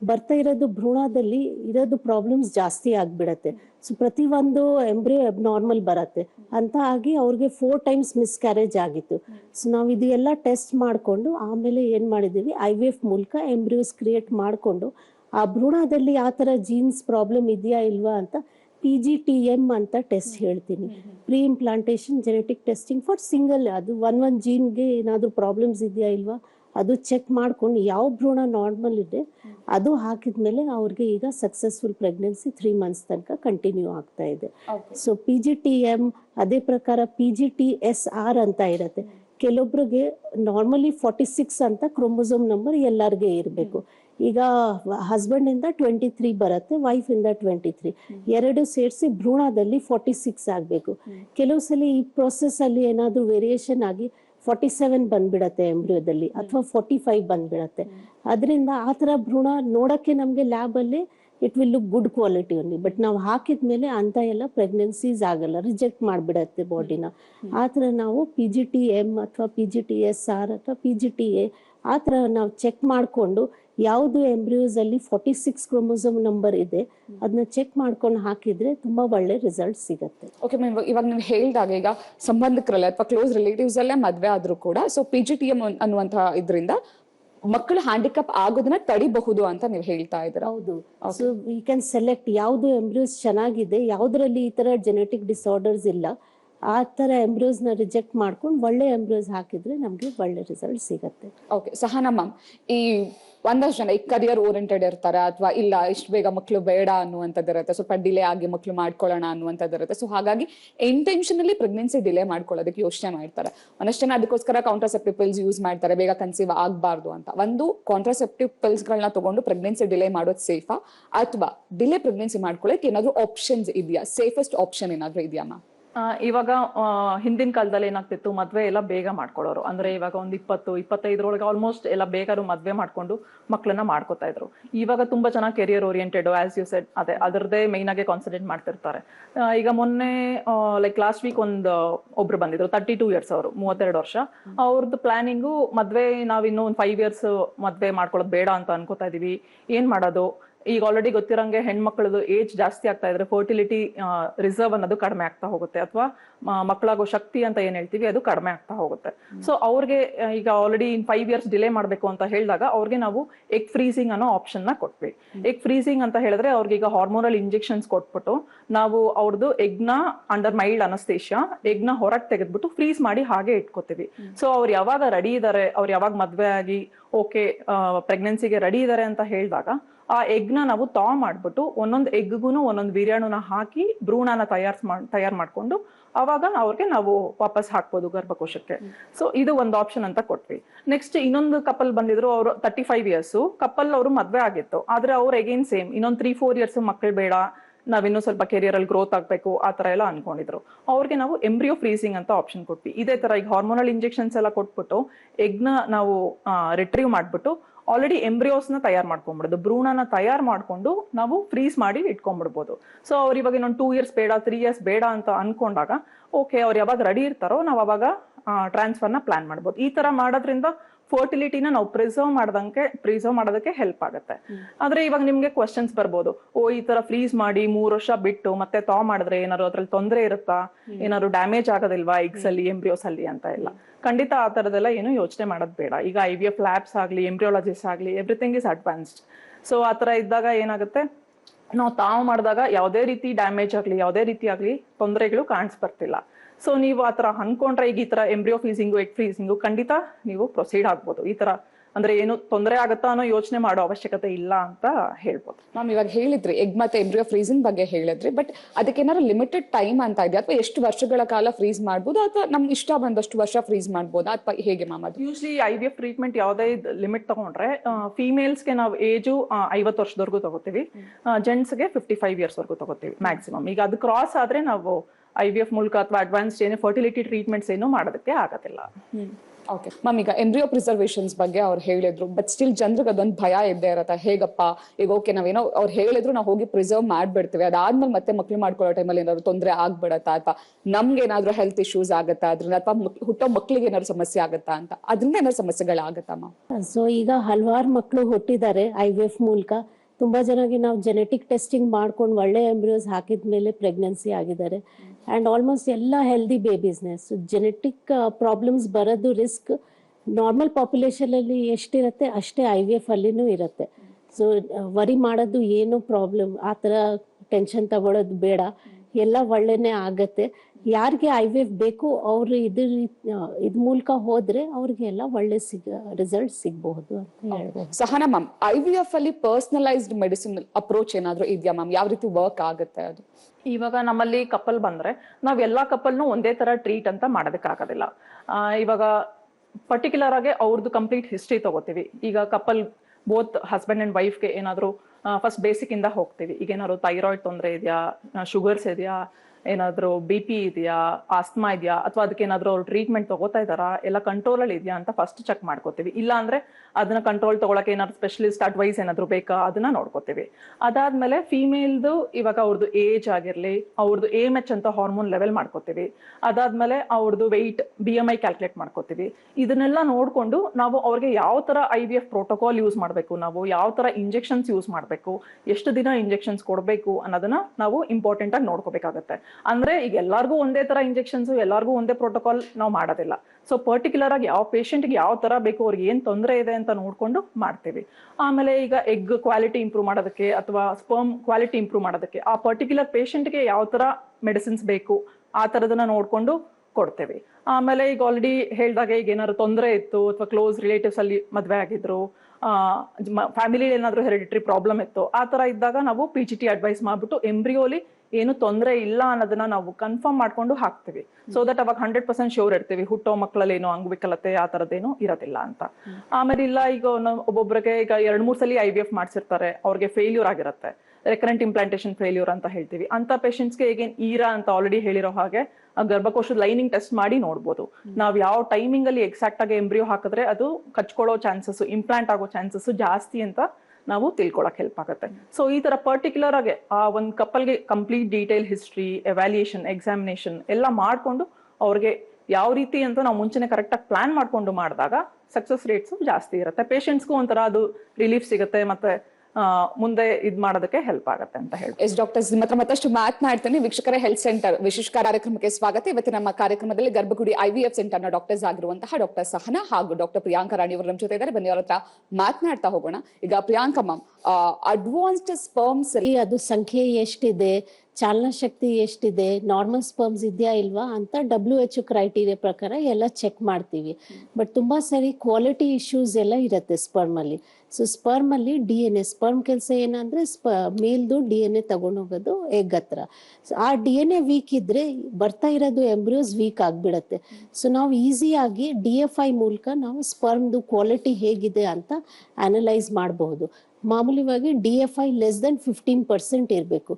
ಬರ್ತಾ ಇರೋದು ಭ್ರೂಣದಲ್ಲಿ ಇರೋದು ಪ್ರಾಬ್ಲಮ್ಸ್ ಜಾಸ್ತಿ ಆಗ್ಬಿಡತ್ತೆ. ಸೊ ಪ್ರತಿ ಒಂದು ಎಂಬ್ರಿಯೋ ನಾರ್ಮಲ್ ಬರತ್ತೆ. ಅಂತ ಆಗಿ ಅವ್ರಿಗೆ ಫೋರ್ ಟೈಮ್ಸ್ ಮಿಸ್ಕ್ಯಾರೇಜ್ ಆಗಿತ್ತು. ಸೊ ನಾವು ಇದು ಎಲ್ಲ ಟೆಸ್ಟ್ ಮಾಡಿಕೊಂಡು ಆಮೇಲೆ ಏನು ಮಾಡಿದೀವಿ ಐ ವಿ ಎಫ್ ಮೂಲಕ ಎಂಬ್ರಿಯೋಸ್ ಕ್ರಿಯೇಟ್ ಮಾಡಿಕೊಂಡು, ಆ ಭ್ರೂಣದಲ್ಲಿ ಆ ಥರ ಜೀನ್ಸ್ ಪ್ರಾಬ್ಲಮ್ ಇದೆಯಾ ಇಲ್ವಾ ಅಂತ ಪಿ ಜಿ ಟಿ ಎಂ ಅಂತ ಟೆಸ್ಟ್ ಹೇಳ್ತೀನಿ. Pre implantation genetic testing for single ಅದು ಒನ್ ಒನ್ ಜೀನ್ಗೆ ಏನಾದರೂ ಪ್ರಾಬ್ಲಮ್ಸ್ ಇದೆಯಾ ಇಲ್ವಾ? ಅದು ಚೆಕ್ ಮಾಡ್ಕೊಂಡು ಯಾವ ಭ್ರೂಣ ನಾರ್ಮಲ್ ಇದೆ ಅದು ಹಾಕಿದ್ಮೇಲೆ ಅವ್ರಿಗೆ ಈಗ ಸಕ್ಸಸ್ಫುಲ್ ಪ್ರೆಗ್ನೆನ್ಸಿ ತ್ರೀ ಮಂತ್ಸ್ ತನಕ ಕಂಟಿನ್ಯೂ ಆಗ್ತಾ ಇದೆ. So P G T M ಅದೇ ಪ್ರಕಾರ P G T S R ಅಂತ ಇರತ್ತೆ. ಕೆಲವೊಬ್ರಿಗೆ ನಾರ್ಮಲಿ ಫಾರ್ಟಿ ಸಿಕ್ಸ್ ಅಂತ ಕ್ರೋಮೋಸೋಮ್ ನಂಬರ್ ಎಲ್ಲರಿಗೆ ಇರಬೇಕು. ಈಗ ಹಸ್ಬೆಂಡ್ ಇಂದ ಟ್ವೆಂಟಿ ತ್ರೀ ಬರುತ್ತೆ ವೈಫ್ ಇಂದ ಟ್ವೆಂಟಿ ತ್ರೀ ಎರಡು ಸೇರಿಸಿ ಭ್ರೂಣದಲ್ಲಿ ಫಾರ್ಟಿ ಸಿಕ್ಸ್ ಆಗಬೇಕು ಕೆಲವು ಸಲ ಈ ಪ್ರೊಸೆಸ್ ಅಲ್ಲಿ ಏನಾದರೂ ವೇರಿಯೇಷನ್ ಆಗಿ ಫಾರ್ಟಿ ಸೆವೆನ್ ಬಂದ್ಬಿಡತ್ತೆ ಎಂಬ್ರಿಯೋದಲ್ಲಿ ಅಥವಾ ಫೋರ್ಟಿ ಫೈವ್ ಬಂದ್ಬಿಡತ್ತೆ ಅದರಿಂದ ಆ ಥರ ಭ್ರೂಣ ನೋಡಕ್ಕೆ ನಮಗೆ ಲ್ಯಾಬ್ ಅಲ್ಲಿ it will look good quality only but ನಾವು ಹಾಕಿದ ಮೇಲೆ ಅಂತ ಎಲ್ಲ ಪ್ರೆಗ್ನೆನ್ಸೀಸ್ ಆಗಲ್ಲ ರಿಜೆಕ್ಟ್ ಮಾಡಿಬಿಡತ್ತೆ ಬಾಡಿನ ಆ ಥರ ನಾವು ಪಿ ಜಿ ಟಿ ಎಂ ಅಥವಾ P G T S R ಅಥವಾ ಪಿ ಜಿ ಟಿ ಎ ಆ ಥರ ನಾವು ಚೆಕ್ ಮಾಡಿಕೊಂಡು ಯಾವುದು ಎಂಬ್ರಿಯೋಸ್ ಅಲ್ಲಿ ಫಾರ್ಟಿ ಸಿಕ್ಸ್ ಕ್ರೋಮೋಸೋಮ್ ನಂಬರ್ ಇದೆ ಅದನ್ನ ಚೆಕ್ ಮಾಡ್ಕೊಂಡು ಹಾಕಿದ್ರೆ ತುಂಬಾ ಒಳ್ಳೆ ರಿಸಲ್ಟ್ ಸಿಗುತ್ತೆ. ಓಕೆ ಮ್ಯಾಮ್ ಇವಾಗ ನೀವು ಹೇಳಿದಾಗ ಈಗ ಸಂಬಂಧಿಕರಲ್ಲೇ ಅಥವಾ ಕ್ಲೋಸ್ ರಿಲೇಟಿವ್ಸ್ ಅಲ್ಲೇ ಮದ್ವೆ ಆದ್ರೂ ಕೂಡ so P G T M ಅನ್ನುವಂತಹ ಇದರಿಂದ ಮಕ್ಕಳು ಹ್ಯಾಂಡಿಕಪ್ ಆಗೋದನ್ನ ತಡಿಬಹುದು ಅಂತ ನೀವು ಹೇಳ್ತಾ ಇದ್ದೀರಾ? ಹೌದು. ಸೊ ವಿ ಕ್ಯಾನ್ ಸೆಲೆಕ್ಟ್ ಯಾವುದು ಎಂಬ್ರಿಯೋಸ್ ಚೆನ್ನಾಗಿದೆ ಯಾವ್ದ್ರಲ್ಲಿ ಈ ತರ ಜೆನೆಟಿಕ್ ಡಿಸಾರ್ಡರ್ಸ್ ಇಲ್ಲ ಆ ತರ ಎಂಬ್ರಿಯೋಸ್ನ ರಿಜೆಕ್ಟ್ ಮಾಡ್ಕೊಂಡು ಒಳ್ಳೆ ಎಂಬ್ರಿಯೋಸ್ ಹಾಕಿದ್ರೆ ನಮ್ಗೆ ಒಳ್ಳೆ ರಿಸಲ್ಟ್ ಸಿಗತ್ತೆ. ಓಕೆ ಸಹನಾ ಮ್ಯಾಮ್ ಈ ಒಂದಷ್ಟು ಜನ ಈ ಕರಿಯರ್ ಓರಿಯೆಂಟೆಡ್ ಇರ್ತಾರೆ ಅಥವಾ ಇಲ್ಲ ಇಷ್ಟು ಬೇಗ ಮಕ್ಕಳು ಬೇಡ ಅನ್ನುವಂಥದ್ದು ಇರುತ್ತೆ ಸ್ವಲ್ಪ ಡಿಲೇ ಆಗಿ ಮಕ್ಕಳು ಮಾಡ್ಕೊಳ್ಳೋಣ ಅನ್ನುವಂಥದ್ದು ಇರುತ್ತೆ ಸೊ ಹಾಗಾಗಿ ಇಂಟೆನ್ಷನಲಿ ಪ್ರೆಗ್ನೆನ್ಸಿ ಡಿಲೇ ಮಾಡ್ಕೊಳ್ಳೋದಕ್ಕೆ ಯೋಚನೆ ಮಾಡ್ತಾರೆ. ಒಂದಷ್ಟು ಜನ ಅದಕ್ಕೋಸ್ಕರ ಕಾಂಟ್ರಾಸೆಪ್ಟಿವ್ ಪಿಲ್ಸ್ ಯೂಸ್ ಮಾಡ್ತಾರೆ. ಬೇಗ ಕನ್ಸೀವ್ ಆಗಬಾರ್ದು ಅಂತ. ಒಂದು ಕಾಂಟ್ರಾಸೆಪ್ಟಿವ್ ಪಿಲ್ಸ್ಗಳನ್ನ ತಗೊಂಡು ಪ್ರೆಗ್ನೆನ್ಸಿ ಡಿಲೇ ಮಾಡೋದು ಸೇಫಾ ಅಥವಾ ಡಿಲೇ ಪ್ರೆಗ್ನೆನ್ಸಿ ಮಾಡ್ಕೊಳ್ಳೋಕೆ ಏನಾದರೂ ಆಪ್ಷನ್ಸ್ ಇದೆಯಾ? ಸೇಫೆಸ್ಟ್ ಆಪ್ಷನ್ ಏನಾದರೂ ಇದೆಯಾ ಮ್ಯಾಮ್ ಇವಾಗ ಹಿಂದಿನ ಕಾಲದಲ್ಲಿ ಏನಾಗ್ತಿತ್ತು, ಮದ್ವೆ ಎಲ್ಲ ಬೇಗ ಮಾಡ್ಕೊಳ್ಳೋರು ಅಂದ್ರೆ ಇವಾಗ ಒಂದ್ ಇಪ್ಪತ್ತು, ಇಪ್ಪತ್ತೈದರೊಳಗೆ ಆಲ್ಮೋಸ್ಟ್ ಎಲ್ಲ ಬೇಗ ಮದ್ವೆ ಮಾಡ್ಕೊಂಡು ಮಕ್ಕಳನ್ನ ಮಾಡ್ಕೋತಾ ಇದ್ರು. ಇವಾಗ ತುಂಬಾ ಚೆನ್ನಾಗಿ career oriented as you said ಅದೇ ಅದರದೇ ಮೈನ್ ಆಗಿ ಕಾನ್ಸಂಟ್ರೇಟ್ ಮಾಡ್ತಿರ್ತಾರೆ. ಈಗ ಮೊನ್ನೆ ಲೈಕ್ ಲಾಸ್ಟ್ ವೀಕ್ ಒಂದ್ ಒಬ್ರು ಬಂದಿದ್ರು ತರ್ಟಿ ಟೂ ಇಯರ್ಸ್ ಅವರು, ಮೂವತ್ತೆರಡು ವರ್ಷ. ಅವ್ರದ್ದು ಪ್ಲಾನಿಂಗು ಮದ್ವೆ ನಾವಿನ್ನು ಒಂದ್ ಫೈವ್ ಇಯರ್ಸ್ ಮದ್ವೆ ಮಾಡ್ಕೊಳ್ಳೋದು ಬೇಡ ಅಂತ ಅನ್ಕೋತಾ ಇದೀವಿ. ಏನ್ ಮಾಡೋದು? ಈಗ ಆಲ್ರೆಡಿ ಗೊತ್ತಿರಂಗೆ ಹೆಣ್ಮಕ್ಳದು ಏಜ್ ಜಾಸ್ತಿ ಆಗ್ತಾ ಇದ್ರೆ ಫರ್ಟಿಲಿಟಿ ರಿಸರ್ವ್ ಅನ್ನೋದು ಕಡಿಮೆ ಆಗ್ತಾ ಹೋಗುತ್ತೆ. ಅಥವಾ ಮಕ್ಕಳಾಗೋ ಶಕ್ತಿ ಅಂತ ಏನ್ ಹೇಳ್ತೀವಿ ಅದು ಕಡಿಮೆ ಆಗ್ತಾ ಹೋಗುತ್ತೆ. ಸೊ ಅವ್ರಿಗೆ ಈಗ already in five years delay ಮಾಡಬೇಕು ಅಂತ ಹೇಳಿದಾಗ ಅವ್ರಿಗೆ ನಾವು ಎಗ್ ಫ್ರೀಸಿಂಗ್ ಅನ್ನೋ ಆಪ್ಷನ್ನ ಕೊಟ್ವಿ. ಎಗ್ ಫ್ರೀಸಿಂಗ್ ಅಂತ ಹೇಳಿದ್ರೆ ಅವ್ರಿಗೆ ಈಗ ಹಾರ್ಮೋನಲ್ ಇಂಜೆಕ್ಷನ್ಸ್ ಕೊಟ್ಬಿಟ್ಟು ನಾವು ಅವ್ರದ್ದು ಎಗ್ನ ಅಂಡರ್ ಮೈಲ್ಡ್ ಅನಸ್ತೇಷಿಯಾ ಎಗ್ನ ಹೊರಗೆ ತೆಗೆದ್ಬಿಟ್ಟು ಫ್ರೀಸ್ ಮಾಡಿ ಹಾಗೆ ಇಟ್ಕೋತೀವಿ. ಸೊ ಅವ್ರು ಯಾವಾಗ ರೆಡಿ ಇದಾರೆ ಅವ್ರು ಯಾವಾಗ ಮದ್ವೆ ಆಗಿ ಓಕೆ ಪ್ರೆಗ್ನೆನ್ಸಿಗೆ ರೆಡಿ ಇದಾರೆ ಅಂತ ಹೇಳಿದಾಗ ಆ ಎಗ್ನ ನಾವು ತಾ ಮಾಡ್ಬಿಟ್ಟು ಒಂದೊಂದು ಎಗ್ಗೂ ಒಂದೊಂದು ವೀರ್ಯಾಣುನ ಹಾಕಿ ಭ್ರೂಣನ ತಯಾರ್ಸ್ ಮಾಡ್ ತಯಾರು ಮಾಡ್ಕೊಂಡು ಅವಾಗ ಅವ್ರಿಗೆ ನಾವು ವಾಪಸ್ ಹಾಕ್ಬೋದು ಗರ್ಭಕೋಶಕ್ಕೆ. ಸೊ ಇದು ಒಂದು ಆಪ್ಷನ್ ಅಂತ ಕೊಟ್ವಿ. ನೆಕ್ಸ್ಟ್ ಇನ್ನೊಂದು ಕಪಲ್ ಬಂದಿದ್ರು ಅವರು ತರ್ಟಿ ಫೈವ್ ಇಯರ್ಸ್ ಕಪಲ್ ಅವರು ಮದ್ವೆ ಆಗಿತ್ತು. ಆದ್ರೆ ಅವ್ರು ಎಗೇನ್ ಸೇಮ್ ಇನ್ನೊಂದು ತ್ರೀ ಫೋರ್ ಇಯರ್ಸ್ ಮಕ್ಕಳು ಬೇಡ. ನಾವಿನ್ನೂ ಸ್ವಲ್ಪ ಕೆರಿಯರ್ ಅಲ್ಲಿ ಗ್ರೋತ್ ಆಗ್ಬೇಕು ಆ ತರ ಎಲ್ಲ ಅನ್ಕೊಂಡಿದ್ರು. ಅವ್ರಿಗೆ ನಾವು ಎಂಬ್ರಿಯೋ ಫ್ರೀಸಿಂಗ್ ಅಂತ ಆಪ್ಷನ್ ಕೊಟ್ವಿ. ಇದೇ ತರ ಈಗ ಹಾರ್ಮೋನಲ್ ಇಂಜೆಕ್ಷನ್ಸ್ ಎಲ್ಲ ಕೊಟ್ಬಿಟ್ಟು ಎಗ್ನ ನಾವು ರಿಟ್ರೀವ್ ಮಾಡ್ಬಿಟ್ಟು ಆಲ್ರೆಡಿ ಎಂಬ್ರಿಯೋಸ್ನ ತಯಾರು ಮಾಡ್ಕೊಂಡ್ಬಿಡೋದು, ಭ್ರೂಣನ ತಯಾರು ಮಾಡ್ಕೊಂಡು ನಾವು ಫ್ರೀಸ್ ಮಾಡಿ ಇಟ್ಕೊಂಡ್ಬಿಡ್ಬೋದು. ಸೊ ಅವ್ರು ಇವಾಗ ಇನ್ನೊಂದು ಟೂ ಇಯರ್ಸ್ ಬೇಡ ತ್ರೀ ಇಯರ್ಸ್ ಬೇಡ ಅಂತ ಅನ್ಕೊಂಡಾಗ ಓಕೆ ಅವ್ರು ಯಾವಾಗ ರೆಡಿ ಇರ್ತಾರೋ, ನಾವು ಅವಾಗ ಟ್ರಾನ್ಸ್ಫರ್ನ ಪ್ಲಾನ್ ಮಾಡ್ಬೋದು. ಈ ತರ ಮಾಡೋದ್ರಿಂದ ಫರ್ಟಿಲಿಟಿನ ನಾವು ಪ್ರಿಸರ್ವ್ ಮಾಡ್ದಂಗೆ ಪ್ರಿಸರ್ವ್ ಮಾಡೋದಕ್ಕೆ ಹೆಲ್ಪ್ ಆಗುತ್ತೆ. ಆದ್ರೆ ಇವಾಗ ನಿಮ್ಗೆ ಕ್ವಶನ್ಸ್ ಬರ್ಬೋದು. ಓ ಈ ತರ ಫ್ರೀಸ್ ಮಾಡಿ ಮೂರ್ ವರ್ಷ ಬಿಟ್ಟು ಮತ್ತೆ ತಾ ಮಾಡಿದ್ರೆ ಏನಾದ್ರು ಅದ್ರಲ್ಲಿ ತೊಂದರೆ ಇರುತ್ತಾ? ಏನಾದ್ರು ಡ್ಯಾಮೇಜ್ ಆಗೋದಿಲ್ವಾ ಎಗ್ಸ್ ಅಲ್ಲಿ ಎಂಬ್ರಿಯೋಸ್ ಅಲ್ಲಿ ಅಂತ ಇಲ್ಲ ಖಂಡಿತ ಆ ತರದೆಲ್ಲ ಏನು ಯೋಚನೆ ಮಾಡೋದು ಬೇಡ. ಈಗ ಐ ವಿ ಎಫ್ ಲ್ಯಾಬ್ಸ್ ಆಗ್ಲಿ ಎಂಬ್ರಿಯೋಲಜಿಸ್ಟ್ ಆಗ್ಲಿ ಎವ್ರಿಥಿಂಗ್ ಇಸ್ ಅಡ್ವಾನ್ಸ್ಡ್ ಸೊ ಆ ತರ ಇದ್ದಾಗ ಏನಾಗುತ್ತೆ? ನಾವು ತಾವು ಮಾಡಿದಾಗ ಯಾವುದೇ ರೀತಿ ಡ್ಯಾಮೇಜ್ ಆಗಲಿ ಯಾವುದೇ ರೀತಿ ಆಗಲಿ ತೊಂದರೆಗಳು ಕಾಣಿಸ್ ಬರ್ತಿಲ್ಲ ಸೊ ನೀವು ಆ ಥರ ಅನ್ಕೊಂಡ್ರೆ ಈಗ ಈ ತರ ಎಂಬ್ರಿಯೋ ಫ್ರೀಸಿಂಗು ಎಗ್ ಫ್ರೀಸಿಂಗು ಖಂಡಿತ ನೀವು ಪ್ರೊಸೀಡ್ ಆಗ್ಬೋದು. ಈ ತರ ಅಂದ್ರೆ ಏನು ತೊಂದರೆ ಆಗುತ್ತಾ ಅನ್ನೋ ಯೋಚನೆ ಮಾಡೋ ಅವಶ್ಯಕತೆ ಇಲ್ಲ ಅಂತ ಹೇಳ್ಬೋದು. ಮ್ಯಾಮ್ ಇವಾಗ ಹೇಳಿದ್ರಿ ಎಗ್ ಮತ್ತೆ ಎಂಬ್ರಿಯೋ ಫ್ರೀಸಿಂಗ್ ಬಗ್ಗೆ ಹೇಳಿದ್ರಿ ಬಟ್ ಅದಕ್ಕೆ ಏನಾದ್ರು ಲಿಮಿಟೆಡ್ ಟೈಮ್ ಅಂತ ಇದೆ ಅಥವಾ ಎಷ್ಟು ವರ್ಷಗಳ ಕಾಲ ಫ್ರೀಸ್ ಮಾಡ್ಬೋದು ಅಥವಾ ನಮ್ಗೆ ಇಷ್ಟ ಬಂದಷ್ಟು ವರ್ಷ ಫ್ರೀಸ್ ಮಾಡ್ಬೋದಾ ಅಥವಾ ಹೇಗೆ ಮ್ಯಾಮ್ ಅದು? Usually I V F treatment ಯಾವುದೇ ಲಿಮಿಟ್ ತಗೊಂಡ್ರೆ ಫೀಮೇಲ್ಸ್ಗೆ ನಾವು ಏಜು ಐವತ್ತು ವರ್ಷದವರೆಗೂ ತಗೋತೀವಿ. ಜೆಂಟ್ಸ್ಗೆ ಫಿಫ್ಟಿ ಫೈವ್ ಇಯರ್ಸ್ವರೆಗೂ ತಗೋತೀವಿ ಮ್ಯಾಕ್ಸಿಮಮ್ ಈಗ ಅದು ಕ್ರಾಸ್ ಆದ್ರೆ ನಾವು ಐ ವಿ ಎಫ್ ಮೂಲಕ ಅಥವಾ ಅಡ್ವಾನ್ಸ್ಡ್ ಏನೇ ಫರ್ಟಿಲಿಟಿ ಟ್ರೀಟ್ಮೆಂಟ್ಸ್ ಏನೂ ಮಾಡೋದಕ್ಕೆ ಆಗೋದಿಲ್ಲ. ಓಕೆ ಮ್ಯಾಮ್ ಈಗ ಎಂಬ್ರಿಯೋ ಪ್ರಿಸರ್ವೇಷನ್ಸ್ ಬಗ್ಗೆ ಅವ್ರು ಹೇಳಿದ್ರು ಬಟ್ ಸ್ಟಿಲ್ ಜನರಿಗೆ ಅದೊಂದು ಭಯ ಇದ್ದೇ ಇರತ್ತೆ. ಹೇಗಪ್ಪ? ಈಗ ಓಕೆ ನಾವೇನೋ ಅವ್ರು ಹೇಳಿದ್ರು ನಾವು ಹೋಗಿ ಪ್ರಿಸರ್ವ್ ಮಾಡ್ಬಿಡ್ತೀವಿ. ಅದಾದ್ಮೇಲೆ ಮತ್ತೆ ಮಕ್ಳು ಮಾಡ್ಕೊಳ್ಳೋ ಟೈಮಲ್ಲಿ ಏನಾದ್ರು ತೊಂದರೆ ಆಗ್ಬಿಡತ್ತಾ ಅಥವಾ ನಮ್ಗೆ ಏನಾದ್ರು ಹೆಲ್ತ್ ಇಶ್ಯೂಸ್ ಆಗತ್ತಾ? ಅದ್ರಿಂದ ಅಥವಾ ಹುಟ್ಟೋ ಮಕ್ಳಿಗೆ ಏನಾದ್ರು ಸಮಸ್ಯೆ ಆಗತ್ತಾ ಅಂತ? ಅದರಿಂದ ಏನಾದ್ರು ಸಮಸ್ಯೆಗಳಾಗತ್ತಾ ಮ್ಯಾಮ್ ಸೊ ಈಗ ಹಲವಾರು ಮಕ್ಕಳು ಹುಟ್ಟಿದ್ದಾರೆ ಐ ವಿ ಎಫ್ ಮೂಲಕ. ತುಂಬಾ ಜನಕ್ಕೆ ನಾವು ಜೆನೆಟಿಕ್ ಟೆಸ್ಟಿಂಗ್ ಮಾಡ್ಕೊಂಡು ಒಳ್ಳೆ ಎಂಬ್ರಿಯೋಸ್ ಹಾಕಿದ ಮೇಲೆ ಪ್ರೆಗ್ನೆನ್ಸಿ ಆಗಿದ್ದಾರೆ. ಅಂಡ್ ಆಲ್ಮೋಸ್ಟ್ ಎಲ್ಲ ಹೆಲ್ದಿ ಬೇಬೀಸ್ನೆಸ್ ಜೆನೆಟಿಕ್ ಪ್ರಾಬ್ಲಮ್ಸ್ ಬರೋದು ರಿಸ್ಕ್ ನಾರ್ಮಲ್ ಪಾಪ್ಯುಲೇಷನ್ ಅಲ್ಲಿ ಎಷ್ಟಿರತ್ತೆ ಅಷ್ಟೇ ಐ ವಿ ಎಫ್ ಅಲ್ಲಿನೂ ಇರುತ್ತೆ. ಸೊ ವರಿ ಮಾಡೋದು ಏನು ಪ್ರಾಬ್ಲಮ್ ಆ ಥರ ಟೆನ್ಷನ್ ತಗೊಳ್ಳೋದು ಬೇಡ. ಎಲ್ಲ ಒಳ್ಳೆನೆ ಆಗತ್ತೆ. ಯಾರಿಗೆ ಐ ವಿ ಎಫ್ ಬೇಕು ಅವರು ಇದ್ರ ಇದ್ ಮೂಲಕ ಹೋದ್ರೆ ಅವ್ರಿಗೆ ಎಲ್ಲ ಒಳ್ಳೆ ಸಿಗ ರಿಸಲ್ಟ್ ಸಿಗಬಹುದು ಅಂತ ಹೇಳ್ಬೋದು. Sahana ma'am I V F ಅಲ್ಲಿ ಪರ್ಸನಲೈಸ್ಡ್ ಮೆಡಿಸಿನ್ ಅಪ್ರೋಚ್ ಏನಾದ್ರು ಇದೆಯಾ ಮ್ಯಾಮ್? ಯಾವ ರೀತಿ ವರ್ಕ್ ಆಗುತ್ತೆ ಅದು? ಇವಾಗ ನಮ್ಮಲ್ಲಿ ಕಪಲ್ ಬಂದ್ರೆ ನಾವ್ ಎಲ್ಲಾ ಕಪಲ್ನು ಒಂದೇ ತರ ಟ್ರೀಟ್ ಅಂತ ಮಾಡೋದಕ್ಕಾಗೋದಿಲ್ಲ ಆ, ಇವಾಗ ಪರ್ಟಿಕ್ಯುಲರ್ ಆಗಿ ಅವ್ರದ್ದು ಕಂಪ್ಲೀಟ್ ಹಿಸ್ಟ್ರಿ ತಗೋತೀವಿ. ಈಗ ಕಪಲ್ ಬೋತ್ ಹಸ್ಬೆಂಡ್ ಅಂಡ್ ವೈಫ್ಗೆ ಏನಾದ್ರು ಫಸ್ಟ್ ಬೇಸಿಕ್ ಇಂದ ಹೋಗ್ತೀವಿ. ಈಗ ಏನಾದ್ರು ಥೈರಾಯ್ಡ್ ತೊಂದರೆ ಇದೆಯಾ ಶುಗರ್ಸ್ ಇದೆಯಾ ಏನಾದ್ರು ಬಿ ಪಿ ಇದೆಯಾ ಆಸ್ಮಾ ಇದೆಯಾ, ಅಥವಾ ಅದಕ್ಕೆ ಏನಾದ್ರು ಅವ್ರು ಟ್ರೀಟ್ಮೆಂಟ್ ತಗೋತಾ ಇದಾರಾ ಎಲ್ಲ ಕಂಟ್ರೋಲ್ ಅಲ್ಲಿ ಇದೆಯಾ ಅಂತ ಫಸ್ಟ್ ಚೆಕ್ ಮಾಡ್ಕೋತೀವಿ. ಇಲ್ಲ ಅಂದ್ರೆ ಅದನ್ನ ಕಂಟ್ರೋಲ್ ತಗೊಳಕ್ಕೆ ಏನಾದ್ರು ಸ್ಪೆಷಲಿಸ್ಟ್ ಅಡ್ವೈಸ್ ಏನಾದರೂ ಬೇಕಾ ಅದನ್ನ ನೋಡ್ಕೋತೀವಿ. ಅದಾದಮೇಲೆ ಫೀಮೇಲ್ದು ಇವಾಗ ಅವ್ರದ್ದು ಏಜ್ ಆಗಿರಲಿ ಅವ್ರದ್ದು ಏಮ್ ಎಚ್ ಅಂತ ಹಾರ್ಮೋನ್ ಲೆವೆಲ್ ಮಾಡ್ಕೋತೀವಿ. ಅದಾದಮೇಲೆ ಅವ್ರದ್ದು weight B M I calculate ಮಾಡ್ಕೋತೀವಿ. ಇದನ್ನೆಲ್ಲ ನೋಡ್ಕೊಂಡು ನಾವು ಅವ್ರಿಗೆ ಯಾವ ತರ I V F protocol use ಮಾಡಬೇಕು, ನಾವು ಯಾವ ತರ ಇಂಜೆಕ್ಷನ್ಸ್ ಯೂಸ್ ಮಾಡಬೇಕು, ಎಷ್ಟು ದಿನ ಇಂಜೆಕ್ಷನ್ಸ್ ಕೊಡಬೇಕು ಅನ್ನೋದನ್ನ ನಾವು ಇಂಪಾರ್ಟೆಂಟ್ ಆಗಿ ನೋಡ್ಕೋಬೇಕಾಗತ್ತೆ. ಅಂದ್ರೆ ಈಗ ಎಲ್ಲಾರ್ಗೂ ಒಂದೇ ತರ ಇಂಜೆಕ್ಷನ್ಸ್ ಎಲ್ಲಾರ್ಗೂ ಒಂದೇ ಪ್ರೋಟೋಕಾಲ್ ನಾವು ಮಾಡೋದಿಲ್ಲ. ಸೊ ಪರ್ಟಿಕ್ಯುಲರ್ ಆಗಿ ಯಾವ ಪೇಷಂಟ್ಗೆ ಯಾವ ತರ ಬೇಕು, ಅವ್ರಿಗೆ ಏನ್ ತೊಂದರೆ ಇದೆ ಅಂತ ನೋಡ್ಕೊಂಡು ಮಾಡ್ತೀವಿ. ಆಮೇಲೆ ಈಗ ಎಗ್ ಕ್ವಾಲಿಟಿ ಇಂಪ್ರೂವ್ ಮಾಡೋದಕ್ಕೆ ಅಥವಾ ಸ್ಪರ್ಮ್ ಕ್ವಾಲಿಟಿ ಇಂಪ್ರೂವ್ ಮಾಡೋದಕ್ಕೆ ಆ ಪರ್ಟಿಕ್ಯುಲರ್ ಪೇಷಂಟ್ಗೆ ಯಾವ ತರ ಮೆಡಿಸಿನ್ಸ್ ಬೇಕು, ಆ ತರದನ್ನ ನೋಡ್ಕೊಂಡು ಕೊಡ್ತೇವೆ. ಆಮೇಲೆ ಈಗ ಆಲ್ರೆಡಿ ಹೇಳಿದಾಗ ಈಗ ಏನಾದ್ರು ತೊಂದರೆ ಇತ್ತು ಅಥವಾ ಕ್ಲೋಸ್ ರಿಲೇಟಿವ್ಸ್ ಅಲ್ಲಿ ಮದುವೆ ಆಗಿದ್ರು ಫ್ಯಾಮಿಲಿ ಏನಾದ್ರು ಹೆರಿಡಿಟ್ರಿ ಪ್ರಾಬ್ಲಮ್ ಇತ್ತು, ಆ ತರ ಇದ್ದಾಗ ನಾವು ಪಿ ಜಿ ಟಿ ಅಡ್ವೈಸ್ ಮಾಡ್ಬಿಟ್ಟು ಎಂಬ್ರಿಯೋಲಿ ಏನು ತೊಂದರೆ ಇಲ್ಲ ಅನ್ನೋದನ್ನ ನಾವು ಕನ್ಫರ್ಮ್ ಮಾಡ್ಕೊಂಡು ಹಾಕ್ತಿವಿ. ಸೊ ದಟ್ ಅವಾಗ ಹಂಡ್ರೆಡ್ ಪರ್ಸೆಂಟ್ ಶೋರ್ ಇರ್ತೀವಿ, ಹುಟ್ಟೋ ಮಕ್ಕಳಲ್ಲಿ ಏನೋ ಅಂಗವಿಕಲತೆ ಆ ತರದೇನು ಇರೋದಿಲ್ಲ ಅಂತ. ಆಮೇಲೆ ಇಲ್ಲ, ಈಗ ಒಬ್ಬೊಬ್ಬರಿಗೆ ಈಗ ಎರಡ್ ಮೂರ್ ಸಲ ಐ ವಿ ಎಫ್ ಮಾಡ್ಸಿರ್ತಾರೆ, ಅವ್ರಿಗೆ ಫೇಲ್ಯೂರ್ ಆಗಿರುತ್ತೆ. ರೆಕರೆಂಟ್ ಇಂಪ್ಲಾಂಟೇಶನ್ ಫೇಲ್ಯೂರ್ ಅಂತ ಹೇಳ್ತೀವಿ. ಅಂತ ಪೇಷಂಟ್ಸ್ಗೆ ಈಗೇನ್ ಈರಾ ಅಂತ ಆಲ್ರೆಡಿ ಹೇಳಿರೋ ಹಾಗೆ ಗರ್ಭಕೋಶದ ಲೈನಿಂಗ್ ಟೆಸ್ಟ್ ಮಾಡಿ ನೋಡ್ಬೋದು. ನಾವ್ ಯಾವ ಟೈಮಿಂಗ್ ಅಲ್ಲಿ ಎಕ್ಸಾಕ್ಟ್ ಆಗಿ ಎಂಬ್ರಿಯೋ ಹಾಕಿದ್ರೆ ಅದು ಕಚ್ಕೊಳ್ಳೋ ಚಾನ್ಸಸ್ ಇಂಪ್ಲಾಂಟ್ ಆಗೋ ಚಾನ್ಸಸ್ ಜಾಸ್ತಿ ಅಂತ ನಾವು ತಿಳ್ಕೊಳಕ್ ಹೆಲ್ಪ್ ಆಗುತ್ತೆ. ಸೊ ಈ ತರ ಪರ್ಟಿಕ್ಯುಲರ್ ಆಗಿ ಆ ಒಂದು ಕಪಲ್ಗೆ complete detail history evaluation examination ಎಲ್ಲ ಮಾಡ್ಕೊಂಡು ಅವ್ರಿಗೆ ಯಾವ ರೀತಿ ಅಂತ ನಾವು ಮುಂಚೆನೆ ಕರೆಕ್ಟ್ ಆಗಿ ಪ್ಲಾನ್ ಮಾಡ್ಕೊಂಡು ಮಾಡಿದಾಗ ಸಕ್ಸಸ್ ರೇಟ್ಸ್ ಜಾಸ್ತಿ ಇರುತ್ತೆ. ಪೇಷಂಟ್ಸ್ಗೂ ಒಂಥರ ಅದು ರಿಲೀಫ್ ಸಿಗುತ್ತೆ ಮತ್ತೆ ಮುಂದೆ ಇದ್ ಮಾಡೋದಕ್ಕೆ ಹೆಲ್ಪ್ ಆಗುತ್ತೆ ಅಂತ ಹೇಳಿ ಎಸ್ ಡಾಕ್ಟರ್ಸ್ ನಿಮ್ಮ ಹತ್ರ ಮತ್ತಷ್ಟು ಮಾತನಾಡ್ತೇನೆ. ವೀಕ್ಷಕರ ಹೆಲ್ತ್ ಸೆಂಟರ್ ವಿಶೇಷ ಕಾರ್ಯಕ್ರಮಕ್ಕೆ ಸ್ವಾಗತ. ಇವತ್ತು ನಮ್ಮ ಕಾರ್ಯಕ್ರಮದಲ್ಲಿ ಗರ್ಭಗುಡಿ ಐವಿಎಫ್ ಸೆಂಟರ್ನ ಡಾಕ್ಟರ್ಸ್ ಆಗಿರುವಂತಹ ಡಾಕ್ಟರ್ ಸಹನಾ ಹಾಗೂ ಡಾಕ್ಟರ್ ಪ್ರಿಯಾಂಕಾ ರಾಣಿ ಅವರು ನಮ್ಮ ಜೊತೆ ಇದ್ದಾರೆ. ಬನ್ನಿ ಅವ್ರ ಹತ್ರ ಮಾತನಾಡ್ತಾ ಹೋಗೋಣ. ಈಗ ಪ್ರಿಯಾಂಕಾ ಮ್ಯಾಮ್ ಅಡ್ವಾನ್ಸ್ಡ್ ಸ್ಪರ್ಮ್ಸ್ ಅದು ಸಂಖ್ಯೆ ಎಷ್ಟಿದೆ? ಚಾಲನಾ ಶಕ್ತಿ ಎಷ್ಟಿದೆ? ನಾರ್ಮಲ್ ಸ್ಪರ್ಮ್ಸ್ ಇದೆಯಾ ಇಲ್ವಾ ಅಂತ ಡಬ್ಲ್ಯೂ ಎಚ್ ಕ್ರೈಟೀರಿಯಾ ಪ್ರಕಾರ ಎಲ್ಲ ಚೆಕ್ ಮಾಡ್ತೀವಿ. ಬಟ್ ತುಂಬಾ ಸರಿ ಕ್ವಾಲಿಟಿ ಇಶ್ಯೂಸ್ ಎಲ್ಲ ಇರುತ್ತೆ ಸ್ಪರ್ಮ್ ಅಲ್ಲಿ. ಸೊ ಸ್ಪರ್ಮ್ ಅಲ್ಲಿ ಡಿ ಎನ್ ಎ ಸ್ಪರ್ಮ್ ಕೆಲಸ ಏನಂದ್ರೆ ಸ್ಪ, ಮೇಲ್ದು ಡಿ ಎನ್ ಎ ತಗೊಂಡೋಗೋದು ಎಗ್ ಹತ್ರ. ಆ ಡಿ ಎನ್ ಎ ವೀಕ್ ಇದ್ರೆ ಬರ್ತಾ ಇರೋದು ಎಂಬ್ರಿಯೋಸ್ ವೀಕ್ ಆಗ್ಬಿಡತ್ತೆ. ಸೊ ನಾವು ಈಸಿಯಾಗಿ ಡಿ ಎಫ್ ಐ ಮೂಲಕ ನಾವು ಸ್ಪರ್ಮ್ದು ಕ್ವಾಲಿಟಿ ಹೇಗಿದೆ ಅಂತ ಅನಲೈಸ್ ಮಾಡಬಹುದು. ಮಾಮೂಲಿವಾಗಿ D F I less than fifteen percent ಇರಬೇಕು.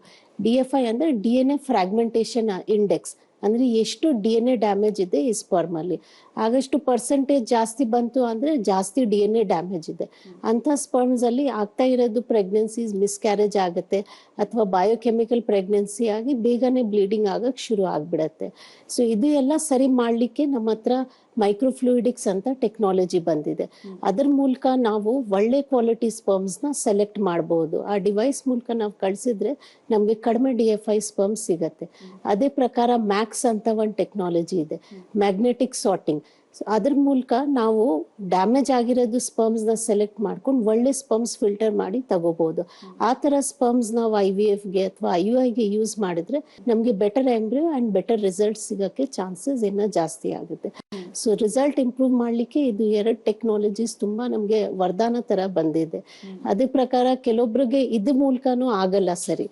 ಡಿ ಎಫ್ ಐ ಅಂದ್ರೆ D N A fragmentation index ಅಂದ್ರೆ ಎಷ್ಟು ಡಿ ಎನ್ ಎ ಡ್ಯಾಮೇಜ್ ಇದೆ ಈ ಸ್ಪರ್ಮ್ ಅಲ್ಲಿ. ಆಗಷ್ಟು ಪರ್ಸೆಂಟೇಜ್ ಜಾಸ್ತಿ ಬಂತು ಅಂದ್ರೆ ಜಾಸ್ತಿ ಡಿ ಎನ್ ಎ ಡ್ಯಾಮೇಜ್ ಇದೆ. ಅಂತ ಸ್ಪರ್ಮ್ಸ್ ಅಲ್ಲಿ ಆಗ್ತಾ ಇರೋದು ಪ್ರೆಗ್ನೆನ್ಸೀಸ್ ಮಿಸ್ಕ್ಯಾರೇಜ್ ಆಗುತ್ತೆ ಅಥವಾ ಬಯೋಕೆಮಿಕಲ್ ಪ್ರೆಗ್ನೆನ್ಸಿ ಆಗಿ ಬೇಗನೆ ಬ್ಲೀಡಿಂಗ್ ಆಗಕ್ ಶುರು ಆಗ್ಬಿಡತ್ತೆ. ಸೊ ಇದು ಎಲ್ಲ ಸರಿ ಮಾಡ್ಲಿಕ್ಕೆ ನಮ್ಮ ಹತ್ರ ಮೈಕ್ರೋಫ್ಲೂಯಿಡಿಕ್ಸ್ ಅಂತ ಟೆಕ್ನಾಲಜಿ ಬಂದಿದೆ. ಅದ್ರ ಮೂಲಕ ನಾವು ಒಳ್ಳೆ ಕ್ವಾಲಿಟಿ ಸ್ಪರ್ಮ್ಸ್ನ ಸೆಲೆಕ್ಟ್ ಮಾಡಬಹುದು ಆ ಡಿವೈಸ್ ಮೂಲಕ ನಾವು ಕಳ್ಸಿದ್ರೆ ನಮಗೆ ಕಡಿಮೆ ಡಿ ಎಫ್ ಐ ಸ್ಪರ್ಮ್ ಸಿಗತ್ತೆ. ಅದೇ ಪ್ರಕಾರ ಮ್ಯಾಕ್ಸ್ ಅಂತ ಒಂದು ಟೆಕ್ನಾಲಜಿ ಇದೆ. Magnetic sorting. ಅದ್ರ ಮೂಲಕ ನಾವು ಡ್ಯಾಮೇಜ್ ಆಗಿರೋದು ಸ್ಪರ್ಮ್ಸ್ನ ಸೆಲೆಕ್ಟ್ ಮಾಡ್ಕೊಂಡು ಒಳ್ಳೆ ಸ್ಪರ್ಮ್ಸ್ ಫಿಲ್ಟರ್ ಮಾಡಿ ತಗೋಬಹುದು ಆ ತರ ಸ್ಪರ್ಮ್ಸ್ ನಾವು ಐ ವಿ ಎಫ್ಗೆ ಅಥವಾ ಐ ಯು ಗೆ ಯೂಸ್ ಮಾಡಿದ್ರೆ ನಮ್ಗೆ better embryo and better result ಸಿಗಕ್ಕೆ chances ಇನ್ನ ಜಾಸ್ತಿ ಆಗುತ್ತೆ. ಸೊ ರಿಸಲ್ಟ್ ಇಂಪ್ರೂವ್ ಮಾಡ್ಲಿಕ್ಕೆ ಇದು ಎರಡು ಟೆಕ್ನಾಲಜೀಸ್ ತುಂಬಾ ನಮ್ಗೆ ವರದಾನ ತರ ಬಂದಿದೆ. ಅದೇ ಪ್ರಕಾರ ಕೆಲವೊಬ್ರಿಗೆ ಇದ್ರ ಮೂಲಕನೂ ಆಗಲ್ಲ ಸರಿ.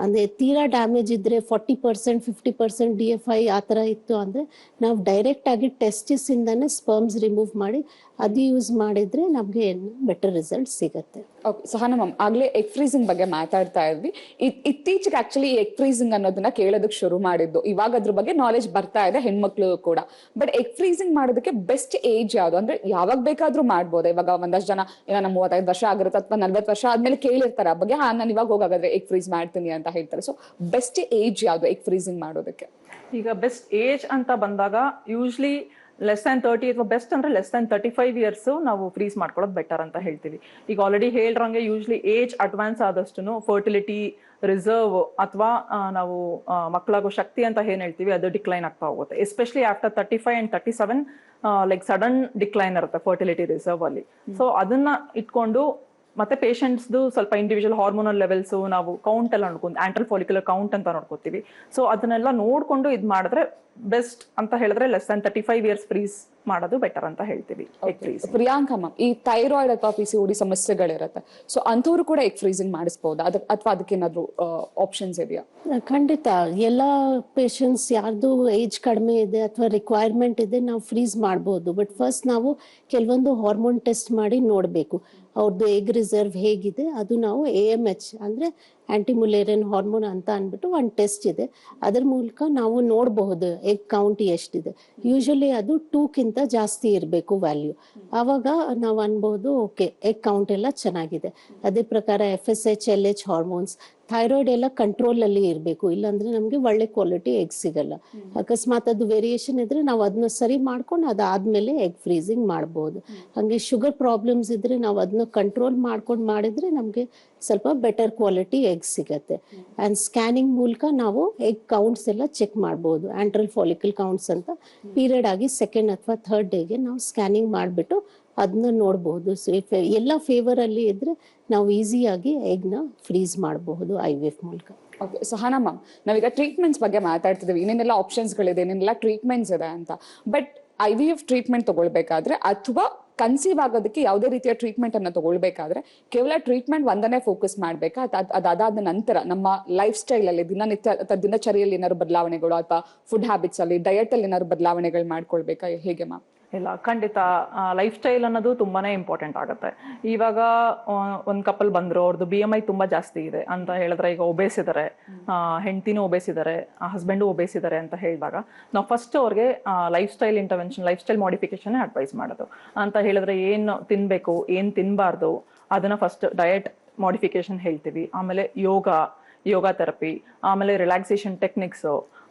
ಅಂದ್ರೆ ತೀರಾ ಡ್ಯಾಮೇಜ್ ಇದ್ರೆ forty percent fifty percent D F I ಆ ತರ ಇತ್ತು ಅಂದ್ರೆ ನಾವು ಡೈರೆಕ್ಟ್ ಆಗಿ ಟೆಸ್ಟಿಸ್ ಇಂದಾನೆ ಸ್ಪರ್ಮ್ಸ್ ರಿಮೂವ್ ಮಾಡಿ ಅದು ಯೂಸ್ ಮಾಡಿದ್ರೆ ನಮಗೆ ಬೆಟರ್ ರಿಸಲ್ಟ್ ಸಿಗುತ್ತೆ. ಓಕೆ ಸಹನಾ ಮ್ಯಾಮ್ ಆಗ್ಲೇ ಎಗ್ ಫ್ರೀಸಿಂಗ್ ಬಗ್ಗೆ ಮಾತಾಡ್ತಾ ಇದ್ವಿ. ಇತ್- ಇತ್ತೀಚೆಗೆ ಆಕ್ಚುಲಿ ಎಗ್ ಫ್ರೀಸಿಂಗ್ ಅನ್ನೋದನ್ನ ಕೇಳೋದಕ್ಕೆ ಶುರು ಮಾಡಿದ್ದು. ಇವಾಗ ಅದ್ರ ಬಗ್ಗೆ ನಾಲೆಜ್ ಬರ್ತಾ ಇದೆ ಹೆಣ್ಮಕ್ಳು ಕೂಡ. ಬಟ್ ಎಗ್ ಫ್ರೀಸಿಂಗ್ ಮಾಡೋದಕ್ಕೆ ಬೆಸ್ಟ್ ಏಜ್ ಯಾವುದು? ಅಂದ್ರೆ ಯಾವಾಗ ಬೇಕಾದ್ರೂ ಮಾಡ್ಬೋದು. ಇವಾಗ ಒಂದಷ್ಟು ಜನ ಏನೋ ನಮ್ಮ ಮೂವತ್ತೈದು ವರ್ಷ ಆಗಿರುತ್ತೆ ಅಥವಾ ನಲ್ವತ್ತು ವರ್ಷ ಆದ್ಮೇಲೆ ಕೇಳಿರ್ತಾರೆ ಆ ಬಗ್ಗೆ ಹಾ ನಾನು ಇವಾಗ ಹೋಗಾದ್ರೆ ಎಗ್ ಫ್ರೀಸ್ ಮಾಡ್ತೀನಿ ಅಂತ ಹೇಳ್ತಾರೆ. ಸೊ ಬೆಸ್ಟ್ ಏಜ್ ಯಾವುದು ಎಗ್ ಫ್ರೀಸಿಂಗ್ ಮಾಡೋದಕ್ಕೆ? ಈಗ ಬೆಸ್ಟ್ ಏಜ್ ಅಂತ ಬಂದಾಗ ಯೂಶ್ಲಿ ಲೆಸ್ ದನ್ ತರ್ಟಿ ಅಥವಾ ಬೆಸ್ಟ್ ಅಂದ್ರೆ less than thirty five years ನಾವು ಫ್ರೀಸ್ ಮಾಡ್ಕೊಳ್ಳೋದು ಬೆಟರ್ ಅಂತ ಹೇಳ್ತೀವಿ. ಈಗ ಆಲ್ರೆಡಿ ಹೇಳ್ರಂಗೆ ಯೂಶ್ಲಿ ಏಜ್ ಅಡ್ವಾನ್ಸ್ ಆದಷ್ಟು ಫರ್ಟಿಲಿಟಿ ರಿಸರ್ವ್ ಅಥವಾ ನಾವು ಮಕ್ಕಳಾಗೋ ಶಕ್ತಿ ಅಂತ ಏನ್ ಹೇಳ್ತೀವಿ ಅದು ಡಿಕ್ಲೈನ್ ಆಗ್ತಾ ಹೋಗುತ್ತೆ. Especially after thirty five and thirty seven like sudden decline ಇರುತ್ತೆ ಫರ್ಟಿಲಿಟಿ ರಿಸರ್ವ್ ಅಲ್ಲಿ. ಸೊ ಅದನ್ನ ಇಟ್ಕೊಂಡು ಮತ್ತೆ ಪೇಷಂಟ್ಸ್ದು ಸ್ವಲ್ಪ ಇಂಡಿವಿಜುವಲ್ ಹಾರ್ಮೋನಲ್ ಲೆವೆಲ್ಸ್ ನಾವು ಕೌಂಟ್ ಎಲ್ಲ ನೋಡ್ಕೊಂಡು ಆಂಟ್ರಲ್ ಫಾಲಿಕ್ಯುಲರ್ ಕೌಂಟ್ ಅಂತ ನೋಡ್ಕೋತೀವಿ. ಸೊ ಅದನ್ನೆಲ್ಲ ನೋಡ್ಕೊಂಡು ಇದು ಮಾಡಿದ್ರೆ ಬೆಸ್ಟ್ ಅಂತ ಹೇಳಿದ್ರೆ less than thirty five years freeze ಮಾಡೋದು ಬೆಟರ್ ಅಂತ ಹೇಳ್ತೀವಿ ಎಗ್ ಫ್ರೀಸ್ ಪ್ರಿಯಾಂಕಾ ಮ್ಯಾಮ್ ಈ ಥೈರಾಯ್ಡ್ ಅಥವಾ ಪಿ ಸಿ ಓಡಿ ಸಮಸ್ಯೆಗಳಿರುತ್ತೆ. ಸೊ ಅಂಥವ್ರು ಕೂಡ ಎಗ್ ಫ್ರೀಸಿಂಗ್ ಮಾಡಿಸ್ಬೋದಾ? ಅದ ಅಥವಾ ಅದಕ್ಕೆ ಏನಾದ್ರು ಆಪ್ಷನ್ಸ್ ಇದೆಯಾ? ಖಂಡಿತ. ಎಲ್ಲ ಪೇಷಂಟ್ಸ್ ಯಾರ್ದು ಏಜ್ ಕಡಿಮೆ ಇದೆ ಅಥವಾ ರಿಕ್ವೈರ್ಮೆಂಟ್ ಇದೆ ನಾವು ಫ್ರೀಸ್ ಮಾಡ್ಬೋದು. ಬಟ್ ಫಸ್ಟ್ ನಾವು ಕೆಲವೊಂದು ಹಾರ್ಮೋನ್ ಟೆಸ್ಟ್ ಮಾಡಿ ನೋಡಬೇಕು. ಅವ್ರದ್ದು ಎಗ್ ರಿಸರ್ವ್ ಹೇಗಿದೆ, ಅದು ನಾವು ಎ ಎಂ ಎಚ್ ಅಂದ್ರೆ ಆಂಟಿಮುಲೇರಿಯನ್ ಹಾರ್ಮೋನ್ ಅಂತ ಅಂದ್ಬಿಟ್ಟು ಒಂದು ಟೆಸ್ಟ್ ಇದೆ. ಅದ್ರ ಮೂಲಕ ನಾವು ನೋಡಬಹುದು ಎಗ್ ಕೌಂಟ್ ಎಷ್ಟಿದೆ. ಯೂಶಲಿ ಅದು ಟೂಕ್ಕಿಂತ ಜಾಸ್ತಿ ಇರಬೇಕು ವ್ಯಾಲ್ಯೂ ಆವಾಗ ನಾವು ಅನ್ಬೋದು ಓಕೆ ಎಗ್ ಕೌಂಟ್ ಎಲ್ಲ ಚೆನ್ನಾಗಿದೆ. ಅದೇ ಪ್ರಕಾರ F S H L H hormones thyroid ಎಲ್ಲ ಕಂಟ್ರೋಲ್ ಅಲ್ಲಿ ಇರಬೇಕು. ಇಲ್ಲಾಂದ್ರೆ ನಮಗೆ ಒಳ್ಳೆ ಕ್ವಾಲಿಟಿ ಎಗ್ ಸಿಗಲ್ಲ. ಅಕಸ್ಮಾತ್ ಅದು ವೇರಿಯೇಷನ್ ಇದ್ರೆ ನಾವು ಅದನ್ನ ಸರಿ ಮಾಡ್ಕೊಂಡು ಅದಾದ್ಮೇಲೆ ಎಗ್ ಫ್ರೀಸಿಂಗ್ ಮಾಡ್ಬೋದು. ಹಂಗೆ ಶುಗರ್ ಪ್ರಾಬ್ಲಮ್ಸ್ ಇದ್ರೆ ನಾವು ಅದನ್ನ ಕಂಟ್ರೋಲ್ ಮಾಡ್ಕೊಂಡು ಮಾಡಿದ್ರೆ ನಮಗೆ ಸ್ವಲ್ಪ ಬೆಟರ್ ಕ್ವಾಲಿಟಿ ಎಗ್ ಸಿಗತ್ತೆ. ಅಂಡ್ ಸ್ಕ್ಯಾನಿಂಗ್ ಮೂಲಕ ನಾವು ಎಗ್ ಕೌಂಟ್ಸ್ ಎಲ್ಲ ಚೆಕ್ ಮಾಡ್ಬೋದು. ಆಂಟ್ರಲ್ ಫಾಲಿಕಲ್ ಕೌಂಟ್ಸ್ ಅಂತ ಪೀರಿಯಡ್ ಆಗಿ ಸೆಕೆಂಡ್ ಅಥವಾ ಥರ್ಡ್ ಡೇಗೆ ನಾವು ಸ್ಕ್ಯಾನಿಂಗ್ ಮಾಡಿಬಿಟ್ಟು ಅದನ್ನ ನೋಡ್ಬೋದು. ಎಲ್ಲ ಫೇವರ್ ಅಲ್ಲಿ ಇದ್ರೆ ನಾವು ಈಸಿಯಾಗಿ ಎಗ್ನ ಫ್ರೀಸ್ ಮಾಡಬಹುದು ಐ ವಿ ಎಫ್ ಮೂಲಕ. ಓಕೆ ಸಹನಾ ಮ್ಯಾಮ್ ನಾವೀಗ ಟ್ರೀಟ್ಮೆಂಟ್ಸ್ ಬಗ್ಗೆ ಮಾತಾಡ್ತಿದ್ದೀವಿ ಏನೇನೆಲ್ಲ ಆಪ್ಷನ್ಸ್ಗಳಿದೆ ಏನೇನೆಲ್ಲ ಟ್ರೀಟ್ಮೆಂಟ್ಸ್ ಇದೆ ಅಂತ. But I V F treatment ತಗೊಳ್ಬೇಕಾದ್ರೆ ಅಥವಾ ಕನ್ಸೀವ್ ಆಗೋದಕ್ಕೆ ಯಾವುದೇ ರೀತಿಯ ಟ್ರೀಟ್ಮೆಂಟ್ ಅನ್ನ ತಗೊಳ್ಬೇಕಾದ್ರೆ ಕೇವಲ ಟ್ರೀಟ್ಮೆಂಟ್ ಒಂದನೇ ಫೋಕಸ್ ಮಾಡ್ಬೇಕಾ? ಅದ್- ಅದಾದ ನಂತರ ನಮ್ಮ ಲೈಫ್ ಸ್ಟೈಲ್ ಅಲ್ಲಿ, ದಿನನಿತ್ಯ, ಅಥವಾ ದಿನಚರಿಯಲ್ಲಿ ಏನಾದ್ರು ಬದಲಾವಣೆಗಳು, ಅಥವಾ ಫುಡ್ ಹ್ಯಾಬಿಟ್ಸ್ ಅಲ್ಲಿ ಡಯಟ್ ಅಲ್ಲಿ ಏನಾದ್ರು ಬದಲಾವಣೆಗಳು ಮಾಡ್ಕೊಳ್ಬೇಕಾ? ಹೇಗೆ ಮ್ಯಾಮ್ ಇಲ್ಲ, ಖಂಡಿತ ಲೈಫ್ ಸ್ಟೈಲ್ ಅನ್ನೋದು ತುಂಬಾನೇ ಇಂಪಾರ್ಟೆಂಟ್ ಆಗುತ್ತೆ. ಇವಾಗ ಒಂದು ಕಪಲ್ ಬಂದ್ರು ಅವ್ರದ್ದು ಬಿ ಎಂ ಐ ತುಂಬಾ ಜಾಸ್ತಿ ಇದೆ ಅಂತ ಹೇಳಿದ್ರೆ ಈಗ ಒಬೇಸ್ ಇದಾರೆ ಹೆಂಡತಿನೂ ಒಬೇಸ್ ಇದಾರೆ ಹಸ್ಬೆಂಡು ಒಬೇಸ್ ಇದಾರೆ ಅಂತ ಹೇಳಿದಾಗ ನಾವು ಫಸ್ಟ್ ಅವ್ರಿಗೆ lifestyle intervention lifestyle modification advice ಮಾಡೋದು. ಅಂತ ಹೇಳಿದ್ರೆ ಏನು ತಿನ್ಬೇಕು, ಏನು ತಿನ್ಬಾರ್ದು, ಅದನ್ನ ಫಸ್ಟ್ ಡಯಟ್ ಮಾಡಿಫಿಕೇಶನ್ ಹೇಳ್ತೀವಿ. ಆಮೇಲೆ ಯೋಗ ಯೋಗ ಥೆರಪಿ ಆಮೇಲೆ ರಿಲ್ಯಾಕ್ಸೇಷನ್ ಟೆಕ್ನಿಕ್ಸ್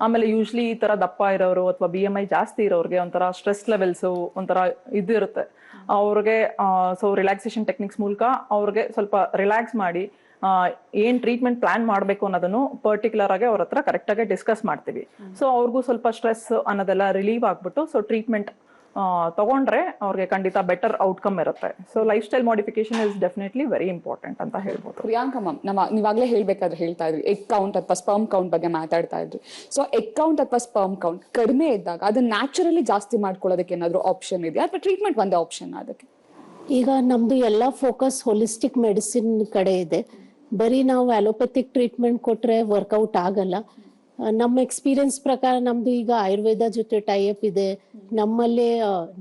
ಆಮೇಲೆ ಯೂಶ್ಲಿ ಈ ತರ ದಪ್ಪ ಇರೋರು ಅಥವಾ ಬಿ ಎಂ ಐ ಜಾಸ್ತಿ ಇರೋರಿಗೆ ಒಂಥರ ಸ್ಟ್ರೆಸ್ ಲೆವೆಲ್ಸ್ ಒಂಥರ ಇದು ಇರುತ್ತೆ. ಅವ್ರಿಗೆ ಸೊ ರಿಲ್ಯಾಕ್ಸೇಷನ್ ಟೆಕ್ನಿಕ್ಸ್ ಮೂಲಕ ಅವ್ರಿಗೆ ಸ್ವಲ್ಪ ರಿಲ್ಯಾಕ್ಸ್ ಮಾಡಿ ಏನ್ ಟ್ರೀಟ್ಮೆಂಟ್ ಪ್ಲಾನ್ ಮಾಡಬೇಕು ಅನ್ನೋದನ್ನು ಪರ್ಟಿಕ್ಯುಲರ್ ಆಗಿ ಅವ್ರ ಹತ್ರ ಕರೆಕ್ಟ್ ಆಗಿ ಡಿಸ್ಕಸ್ ಮಾಡ್ತೀವಿ. ಸೊ ಅವ್ರಿಗೂ ಸ್ವಲ್ಪ ಸ್ಟ್ರೆಸ್ ಅನ್ನೋದೆಲ್ಲ ರಿಲೀವ್ ಆಗ್ಬಿಟ್ಟು ಸೊ ಟ್ರೀಟ್ಮೆಂಟ್ ತಗೊಂಡ್ರೆ ಅವ್ರಿಗೆ ಖಂಡಿತ ಬೆಟರ್ ಔಟ್ಕಮ್ ಇರುತ್ತೆ. So lifestyle modification is definitely very important ಅಂತ ಹೇಳ್ಬೋದು. ಪ್ರಿಯಾಂಕ ಮ್ಯಾಮ್ ನಮ್ಮ ನೀವಾಗಲೇ ಹೇಳ್ಬೇಕಾದ್ರೆ ಹೇಳ್ತಾ ಇದ್ರಿ ಎಗ್ ಕೌಂಟ್ ಅಥವಾ ಸ್ಪರ್ಮ್ ಕೌಂಟ್ ಬಗ್ಗೆ ಮಾತಾಡ್ತಾ ಇದ್ರಿ. ಸೊ ಎಗ್ ಕೌಂಟ್ ಅಥವಾ ಸ್ಪರ್ಮ್ ಕೌಂಟ್ ಕಡಿಮೆ ಇದ್ದಾಗ ಅದನ್ನ ನ್ಯಾಚುರಲಿ ಜಾಸ್ತಿ ಮಾಡ್ಕೊಳ್ಳೋದಕ್ಕೆ ಏನಾದ್ರು ಆಪ್ಷನ್ ಇದೆಯಾ? ಅಥವಾ ಟ್ರೀಟ್ಮೆಂಟ್ ಒಂದೇ ಆಪ್ಷನ್ ಅದಕ್ಕೆ? ಈಗ ನಮ್ಮದು ಎಲ್ಲ ಫೋಕಸ್ ಹೋಲಿಸ್ಟಿಕ್ ಮೆಡಿಸಿನ್ ಕಡೆ ಇದೆ. ಬರೀ ನಾವು ಅಲೋಪತಿಕ್ ಟ್ರೀಟ್ಮೆಂಟ್ ಕೊಟ್ಟರೆ ವರ್ಕೌಟ್ ಆಗಲ್ಲ. ನಮ್ಮ ಎಕ್ಸ್ಪೀರಿಯನ್ಸ್ ಪ್ರಕಾರ ನಮ್ದು ಈಗ ಆಯುರ್ವೇದ ಜೊತೆ ಟೈಅಪ್ ಇದೆ. ನಮ್ಮಲ್ಲೇ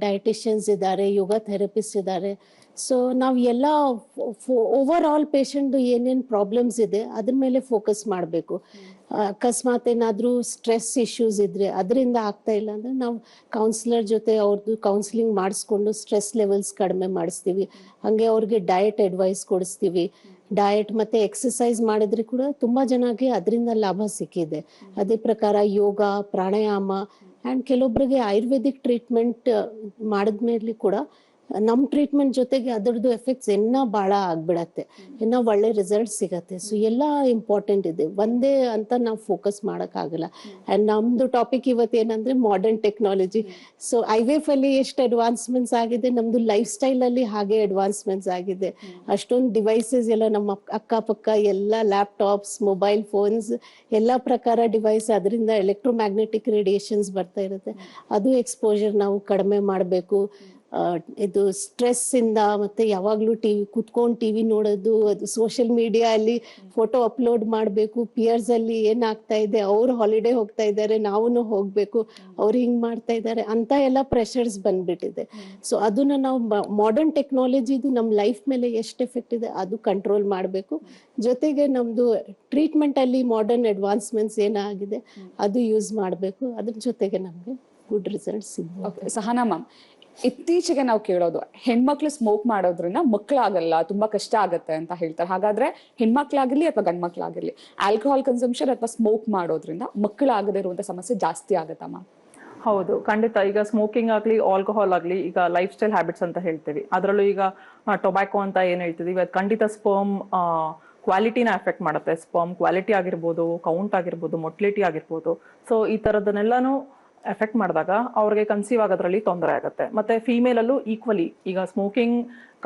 ಡಯಟಿಷಿಯನ್ಸ್ ಇದ್ದಾರೆ ಯೋಗ ಥೆರಪಿಸ್ಟ್ ಇದ್ದಾರೆ. ಸೊ ನಾವು ಎಲ್ಲ ಓವರ್ ಆಲ್ ಪೇಷಂಟ್ ಏನೇನು ಪ್ರಾಬ್ಲಮ್ಸ್ ಇದೆ, ಅದ್ರ ಮೇಲೆ ಫೋಕಸ್ ಮಾಡಬೇಕು. ಅಕಸ್ಮಾತ್ ಏನಾದರೂ ಸ್ಟ್ರೆಸ್ ಇಶ್ಯೂಸ್ ಇದ್ರೆ ಅದರಿಂದ ಆಗ್ತಾ ಇಲ್ಲ ಅಂದ್ರೆ ನಾವು ಕೌನ್ಸಿಲರ್ ಜೊತೆ ಅವ್ರದ್ದು ಕೌನ್ಸಿಲಿಂಗ್ ಮಾಡಿಸ್ಕೊಂಡು ಸ್ಟ್ರೆಸ್ ಲೆವೆಲ್ಸ್ ಕಡಿಮೆ ಮಾಡಿಸ್ತೀವಿ. ಹಾಗೆ ಅವ್ರಿಗೆ ಡಯಟ್ ಅಡ್ವೈಸ್ ಕೊಡಿಸ್ತೀವಿ. ಡಯಟ್ ಮತ್ತೆ ಎಕ್ಸಸೈಸ್ ಮಾಡಿದ್ರೆ ಕೂಡ ತುಂಬಾ ಜನಕ್ಕೆ ಅದರಿಂದ ಲಾಭ ಸಿಕ್ಕಿದೆ. ಅದೇ ಪ್ರಕಾರ ಯೋಗ, ಪ್ರಾಣಾಯಾಮ ಅಂಡ್ ಕೆಲವೊಬ್ಬರಿಗೆ ಆಯುರ್ವೇದಿಕ್ ಟ್ರೀಟ್ಮೆಂಟ್ ಮಾಡಿದ್ಮೇಲೆ ಕೂಡ ನಮ್ಮ ಟ್ರೀಟ್ಮೆಂಟ್ ಜೊತೆಗೆ ಅದರದ್ದು ಎಫೆಕ್ಟ್ಸ್ ಇನ್ನ ಭಾಳ ಆಗ್ಬಿಡತ್ತೆ. ಇನ್ನ ಒಳ್ಳೆ ರಿಸಲ್ಟ್ ಸಿಗತ್ತೆ. ಸೊ ಎಲ್ಲ ಇಂಪಾರ್ಟೆಂಟ್ ಇದೆ. ಒಂದೇ ಅಂತ ನಾವು ಫೋಕಸ್ ಮಾಡೋಕ್ಕಾಗಲ್ಲ ಆ್ಯಂಡ್ ನಮ್ದು ಟಾಪಿಕ್ ಇವತ್ತು ಇವತ್ತೇನಂದ್ರೆ ಮಾಡರ್ನ್ ಟೆಕ್ನಾಲಜಿ ಸೊ ಐ ವೇಫಲ್ಲಿ ಅಲ್ಲಿ ಎಷ್ಟು ಅಡ್ವಾನ್ಸ್ಮೆಂಟ್ಸ್ ಆಗಿದೆ ನಮ್ದು ಲೈಫ್ ಸ್ಟೈಲ್ ಅಲ್ಲಿ ಹಾಗೆ ಅಡ್ವಾನ್ಸ್ಮೆಂಟ್ಸ್ ಆಗಿದೆ. ಅಷ್ಟೊಂದು ಡಿವೈಸಸ್ ಎಲ್ಲ ನಮ್ಮ ಅಕ್ಕಪಕ್ಕ ಎಲ್ಲ ಲ್ಯಾಪ್ಟಾಪ್ಸ್ ಮೊಬೈಲ್ ಫೋನ್ಸ್ ಎಲ್ಲ ಪ್ರಕಾರ ಡಿವೈಸ್ ಅದರಿಂದ ಎಲೆಕ್ಟ್ರೋಮ್ಯಾಗ್ನೆಟಿಕ್ ರೇಡಿಯೇಷನ್ಸ್ ಬರ್ತಾ ಇರುತ್ತೆ. ಅದು ಎಕ್ಸ್ಪೋಜರ್ ನಾವು ಕಡಿಮೆ ಮಾಡಬೇಕು. ಇದು ಸ್ಟ್ರೆಸ್ ಇಂದ ಮತ್ತೆ ಯಾವಾಗ್ಲೂ ಟಿವಿ ಕುತ್ಕೊಂಡು ಟಿವಿ ನೋಡೋದು ಅದು ಸೋಷಿಯಲ್ ಮೀಡಿಯಾ ಅಲ್ಲಿ ಫೋಟೋ ಅಪ್ಲೋಡ್ ಮಾಡಬೇಕು ಪಿಯರ್ಸ್ ಅಲ್ಲಿ ಏನಾಗ್ತಾ ಇದೆ ಅವ್ರು ಹಾಲಿಡೇ ಹೋಗ್ತಾ ಇದ್ದಾರೆ ನಾವು ಹೋಗ್ಬೇಕು ಅವ್ರು ಹಿಂಗ್ ಮಾಡ್ತಾ ಇದ್ದಾರೆ ಅಂತ ಎಲ್ಲ ಪ್ರೆಷರ್ಸ್ ಬಂದ್ಬಿಟ್ಟಿದೆ. ಸೊ ಅದನ್ನ ನಾವು ಮಾಡರ್ನ್ ಟೆಕ್ನಾಲಜಿದು ನಮ್ಮ ಲೈಫ್ ಮೇಲೆ ಎಷ್ಟು ಎಫೆಕ್ಟ್ ಇದೆ ಅದು ಕಂಟ್ರೋಲ್ ಮಾಡಬೇಕು. ಜೊತೆಗೆ ನಮ್ದು ಟ್ರೀಟ್ಮೆಂಟ್ ಅಲ್ಲಿ ಮಾಡರ್ನ್ ಅಡ್ವಾನ್ಸ್ಮೆಂಟ್ಸ್ ಏನಾಗಿದೆ ಅದು ಯೂಸ್ ಮಾಡಬೇಕು. ಅದ್ರ ಜೊತೆಗೆ ನಮಗೆ ಗುಡ್ ರಿಸಲ್ಟ್ ಸಿಗ್ಬೋದು. ಸಹನಾ ಮ್ಯಾಮ್ ಇತ್ತೀಚೆಗೆ ನಾವು ಕೇಳೋದು, ಹೆಣ್ಮಕ್ಳು ಸ್ಮೋಕ್ ಮಾಡೋದ್ರಿಂದ ಮಕ್ಕಳಾಗಲ್ಲ ತುಂಬಾ ಕಷ್ಟ ಆಗತ್ತೆ ಅಂತ ಹೇಳ್ತಾರೆ. ಹಾಗಾದ್ರೆ ಹೆಣ್ಮಕ್ಳಾಗಿರ್ಲಿ ಅಥವಾ ಗಂಡ್ಮಕ್ಳಾಗಿರ್ಲಿ ಆಲ್ಕೋಹಾಲ್ ಕನ್ಸಂಪ್ಷನ್ ಅಥವಾ ಸ್ಮೋಕ್ ಮಾಡೋದ್ರಿಂದ ಮಕ್ಕಳಾಗದೇ ಇರುವಂತ ಸಮಸ್ಯೆ ಜಾಸ್ತಿ ಆಗತ್ತಮ್ಮ ಹೌದು, ಖಂಡಿತ. ಈಗ ಸ್ಮೋಕಿಂಗ್ ಆಗಲಿ ಆಲ್ಕೋಹಾಲ್ ಆಗಲಿ, ಈಗ ಲೈಫ್ ಸ್ಟೈಲ್ ಹ್ಯಾಬಿಟ್ಸ್ ಅಂತ ಹೇಳ್ತೀವಿ. ಅದರಲ್ಲೂ ಈಗ ಟೊಬ್ಯಾಕೋ ಅಂತ ಏನು ಹೇಳ್ತಿದೀವಿ ಅದು ಖಂಡಿತ ಸ್ಪರ್ಮ್ ಕ್ವಾಲಿಟಿನ ಎಫೆಕ್ಟ್ ಮಾಡುತ್ತೆ. ಸ್ಪರ್ಮ್ ಕ್ವಾಲಿಟಿ ಆಗಿರ್ಬೋದು ಕೌಂಟ್ ಆಗಿರ್ಬೋದು ಮೊಟ್ಲಿಟಿ ಆಗಿರ್ಬೋದು. ಸೊ ಈ ಥರದನ್ನೆಲ್ಲನೂ ಎಫೆಕ್ಟ್ ಮಾಡಿದಾಗ ಅವ್ರಿಗೆ ಕನ್ಸೀವ್ ಆಗೋದ್ರಲ್ಲಿ ತೊಂದರೆ ಆಗುತ್ತೆ. ಮತ್ತೆ ಫೀಮೇಲ್ ಅಲ್ಲೂ ಈಕ್ವಲಿ ಈಗ ಸ್ಮೋಕಿಂಗ್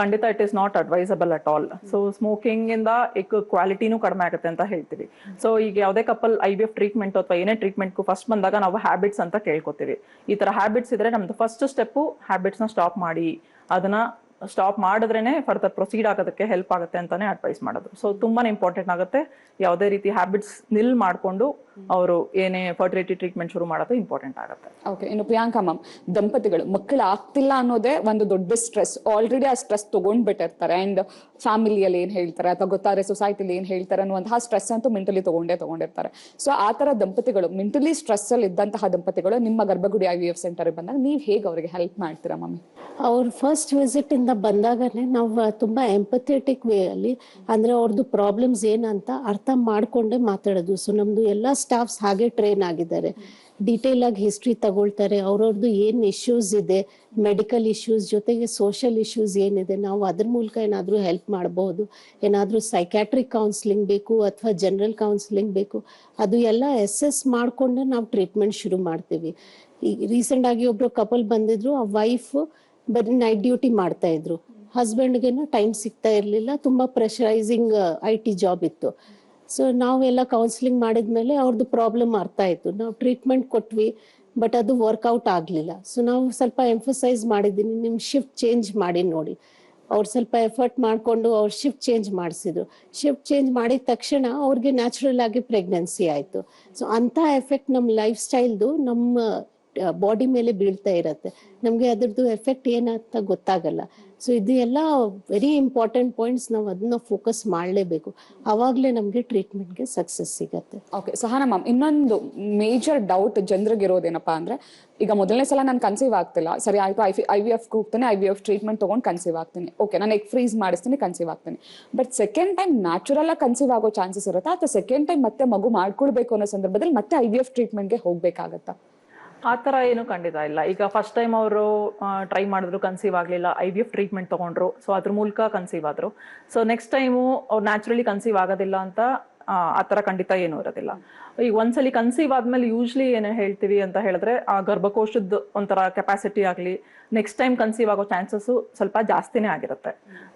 ಖಂಡಿತ it is not advisable at all so smoking ಇಂದ ಈಗ ಕ್ವಾಲಿಟಿನೂ ಕಡಿಮೆ ಆಗುತ್ತೆ ಅಂತ ಹೇಳ್ತೀವಿ. ಸೊ ಈಗ ಯಾವುದೇ couple I V F treatment ಅಥವಾ ಏನೇ ಟ್ರೀಟ್ಮೆಂಟ್ಗೂ ಫಸ್ಟ್ ಬಂದಾಗ ನಾವು ಹ್ಯಾಬಿಟ್ಸ್ ಅಂತ ಕೇಳ್ಕೊತೀವಿ. ಈ ತರ ಹ್ಯಾಬಿಟ್ಸ್ ಇದ್ರೆ ನಮ್ದು ಫಸ್ಟ್ ಸ್ಟೆಪ್ ಹ್ಯಾಬಿಟ್ಸ್ನ ಸ್ಟಾಪ್ ಮಾಡಿ, ಅದನ್ನ ಸ್ಟಾಪ್ ಮಾಡಿದ್ರೇನೆ ಫರ್ದರ್ ಪ್ರೊಸೀಡ್ ಆಗೋದಕ್ಕೆ ಹೆಲ್ಪ್ ಆಗುತ್ತೆ ಅಂತಾನೆ ಅಡ್ವೈಸ್ ಮಾಡೋದು. ಸೊ ತುಂಬಾನೇ ಇಂಪಾರ್ಟೆಂಟ್ ಆಗುತ್ತೆ. ಯಾವುದೇ ರೀತಿ ಹ್ಯಾಬಿಟ್ಸ್ ನಿಲ್ ಮಾಡ್ಕೊಂಡು ಅವರು ಏನೇ ಫರ್ಟಿಲಿಟಿ ಟ್ರೀಟ್ಮೆಂಟ್ ಶುರು ಮಾಡೋದು ಇಂಪಾರ್ಟೆಂಟ್ ಆಗುತ್ತೆ. ಓಕೆ ಇನ್ನು ಪ್ರಿಯಾಂಕಾ ಮ್ಯಾಮ್ ದಂಪತಿಗಳು ಮಕ್ಕಳು ಆಗ್ತಿಲ್ಲ ಅನ್ನೋದೇ ಒಂದು ದೊಡ್ಡ ಸ್ಟ್ರೆಸ್ ಆಲ್ರೆಡಿ ಆ ಸ್ಟ್ರೆಸ್ ತಗೊಂಡ್ಬಿಟ್ಟಿರ್ತಾರೆ ಅಂಡ್ ಫ್ಯಾಮಿಲಿಯಲ್ಲಿ ಏನ್ ಹೇಳ್ತಾರೆ ಅಥವಾ ಗೊತ್ತಾರೆ ಸೊಸೈಟಿಲಿ ಏನ್ ಹೇಳ್ತಾರೆ ಅನ್ನುವಂತಹ ಸ್ಟ್ರೆಸ್ ಅಂತೂ ಮೆಂಟಲಿ ತಗೊಂಡೇ ತಗೊಂಡಿರ್ತಾರೆ. ಸೊ ಆ ತರ ದಂಪತಿಗಳು ಮೆಂಟಲಿ ಸ್ಟ್ರೆಸ್ ಅಲ್ಲಿ ಇದ್ದಂತಹ ದಂಪತಿಗಳು ನಿಮ್ಮ ಗರ್ಭಗುಡಿ ಐ ವಿ ಎಫ್ ಸೆಂಟರ್ ಬಂದಾಗ ನೀವು ಹೇಗೆ ಅವರಿಗೆ ಹೆಲ್ಪ್ ಮಾಡ್ತೀರಾ ಮಮ್ಮಿ ಅವ್ರ ಫಸ್ಟ್ ವಿಸಿಟ್ ಇಂದ ಬಂದಾಗನೇ ನಾವು ತುಂಬಾ ಎಂಪಥೆಟಿಕ್ ವೇ ಅಲ್ಲಿ ಅಂದ್ರೆ ಅವ್ರದ್ದು ಪ್ರಾಬ್ಲಮ್ಸ್ ಏನಂತ ಅರ್ಥ ಮಾಡ್ಕೊಂಡೆ ಮಾತಾಡೋದು. ಸೊ ನಮ್ದು ಎಲ್ಲಾ ಸ್ಟಾಫ್ಸ್ ಹಾಗೆ ಟ್ರೈನ್ ಆಗಿದ್ದಾರೆ. ಡೀಟೇಲ್ ಆಗಿ ಹಿಸ್ಟ್ರಿ ತಗೊಳ್ತಾರೆ. ಅವ್ರವ್ರದ್ದು ಏನ್ ಇಶ್ಯೂಸ್ ಇದೆ ಮೆಡಿಕಲ್ ಇಶ್ಯೂಸ್ ಜೊತೆಗೆ ಸೋಷಿಯಲ್ ಇಶ್ಯೂಸ್ ಏನಿದೆ, ನಾವು ಅದ್ರ ಮೂಲಕ ಏನಾದರೂ ಹೆಲ್ಪ್ ಮಾಡಬಹುದು ಏನಾದ್ರೂ ಸೈಕ್ಯಾಟ್ರಿಕ್ ಕೌನ್ಸಿಲಿಂಗ್ ಬೇಕು ಅಥವಾ ಜನರಲ್ ಕೌನ್ಸಿಲಿಂಗ್ ಬೇಕು. ಅದು ಎಲ್ಲ ಎಸ್ ಮಾಡ್ಕೊಂಡೆ ನಾವು ಟ್ರೀಟ್ಮೆಂಟ್ ಶುರು ಮಾಡ್ತೀವಿ. ಈಗ ರೀಸೆಂಟ್ ಆಗಿ ಒಬ್ರು ಕಪಲ್ ಬಂದಿದ್ರು, ಆ ವೈಫ್ ಬರೀ ನೈಟ್ ಡ್ಯೂಟಿ ಮಾಡ್ತಾ ಇದ್ರು. ಹಸ್ಬೆಂಡ್ಗೆನೂ ಟೈಮ್ ಸಿಗ್ತಾ ಇರ್ಲಿಲ್ಲ. ತುಂಬಾ ಪ್ರೆಷರೈಸಿಂಗ್ ಐ ಟಿ ಜಾಬ್ ಇತ್ತು. ಸೊ ನಾವೆಲ್ಲ ಕೌನ್ಸಿಲಿಂಗ್ ಮಾಡಿದ್ಮೇಲೆ ಅವ್ರದ್ದು ಪ್ರಾಬ್ಲಮ್ ಅರ್ಥ ಇತ್ತು ನಾವು ಟ್ರೀಟ್ಮೆಂಟ್ ಕೊಟ್ವಿ ಬಟ್ ಅದು ವರ್ಕೌಟ್ ಆಗಲಿಲ್ಲ. ಸೊ ನಾವು ಸ್ವಲ್ಪ ಎಂಫಸೈಸ್ ಮಾಡಿದ್ದೀನಿ ನಿಮ್ಮ ಶಿಫ್ಟ್ ಚೇಂಜ್ ಮಾಡಿ ನೋಡಿ. ಅವ್ರು ಸ್ವಲ್ಪ ಎಫರ್ಟ್ ಮಾಡಿಕೊಂಡು ಅವ್ರು ಶಿಫ್ಟ್ ಚೇಂಜ್ ಮಾಡಿಸಿದ್ರು. ಶಿಫ್ಟ್ ಚೇಂಜ್ ಮಾಡಿದ ತಕ್ಷಣ ಅವ್ರಿಗೆ ನ್ಯಾಚುರಲ್ ಆಗಿ ಪ್ರೆಗ್ನೆನ್ಸಿ ಆಯ್ತು. ಸೊ ಅಂತ ಎಫೆಕ್ಟ್ ನಮ್ಮ ಲೈಫ್ ಸ್ಟೈಲ್ದು ನಮ್ಮ ಬಾಡಿ ಮೇಲೆ ಬೀಳ್ತಾ ಇರತ್ತೆ. ನಮ್ಗೆ ಅದ್ರದ್ದು ಎಫೆಕ್ಟ್ ಏನಂತ ಗೊತ್ತಾಗಲ್ಲ. ಸೊ ಇದು ಎಲ್ಲ ವೆರಿ ಇಂಪಾರ್ಟೆಂಟ್ ಪಾಯಿಂಟ್ಸ್ ನಾವು ಅದನ್ನ ಫೋಕಸ್ ಮಾಡಲೇಬೇಕು. ಅವಾಗಲೇ ನಮಗೆ ಟ್ರೀಟ್ಮೆಂಟ್ಗೆ ಸಕ್ಸಸ್ ಸಿಗತ್ತೆ. ಓಕೆ ಸಹನಾ ಮ್ಯಾಮ್ ಇನ್ನೊಂದು ಮೇಜರ್ ಡೌಟ್ ಜನರಿಗೆ ಇರೋದೇನಪ್ಪಾ ಅಂದ್ರೆ, ಈಗ ಮೊದಲನೇ ಸಲ ನಾನು ಕನ್ಸೀವ್ ಆಗ್ತಿಲ್ಲ. ಸರಿ, ಆಯ್ತು ಐ ಐ ವಿ ಎಫ್ ಹೋಗ್ತೀನಿ ಐ ವಿ ಎಫ್ ಟ್ರೀಟ್ಮೆಂಟ್ ತಗೊಂಡು ಕನ್ಸೀವ್ ಆಗ್ತೀನಿ. ಓಕೆ ನಾನು ಎಗ್ ಫ್ರೀಸ್ ಮಾಡಿಸ್ತೀನಿ ಕನ್ಸೀವ್ ಆಗ್ತೀನಿ. ಬಟ್ ಸೆಕೆಂಡ್ ಟೈಮ್ ನ್ಯಾಚುರಲ್ ಆಗಿ ಕನ್ಸೀವ್ ಆಗೋ ಚಾನ್ಸಸ್ ಇರುತ್ತಾ? ಅಥವಾ ಸೆಕೆಂಡ್ ಟೈಮ್ ಮತ್ತೆ ಮಗು ಮಾಡ್ಕೊಳ್ಬೇಕು ಅನ್ನೋ ಸಂದರ್ಭದಲ್ಲಿ ಮತ್ತೆ ಐ ವಿ ಎಫ್ ಟ್ರೀಟ್ಮೆಂಟ್ಗೆ ಹೋಗ್ಬೇಕಾಗತ್ತಾ? ಆ ತರ ಏನು ಖಂಡಿತ ಇಲ್ಲ. ಈಗ ಫಸ್ಟ್ ಟೈಮ್ ಅವರು ಟ್ರೈ ಮಾಡಿದ್ರು ಕನ್ಸೀವ್ ಆಗಲಿಲ್ಲ ಐ ವಿ ಎಫ್ ಟ್ರೀಟ್ಮೆಂಟ್ ತಗೊಂಡ್ರು. ಸೊ ಅದ್ರ ಮೂಲಕ ಕನ್ಸೀವ್ ಆದ್ರು. ಸೊ ನೆಕ್ಸ್ಟ್ ಟೈಮು ಅವ್ರು ನ್ಯಾಚುರಲಿ ಕನ್ಸೀವ್ ಆಗೋದಿಲ್ಲ ಅಂತ ಆ, ಥರ ಖಂಡಿತ ಏನೂ ಇರೋದಿಲ್ಲ. ಈಗ ಒಂದ್ಸಲಿ ಕನ್ಸೀವ್ ಆದ್ಮೇಲೆ ಯೂಶ್ಲಿ ಏನ ಹೇಳ್ತೀವಿ ಅಂತ ಹೇಳಿದ್ರೆ, ಆ ಗರ್ಭಕೋಶದ ಒಂಥರ ಕೆಪಾಸಿಟಿ ಆಗಲಿ ನೆಕ್ಸ್ಟ್ ಟೈಮ್ ಕನ್ಸೀವ್ ಆಗೋ ಚಾನ್ಸಸ್ಸು ಸ್ವಲ್ಪ ಜಾಸ್ತಿನೇ ಆಗಿರುತ್ತೆ.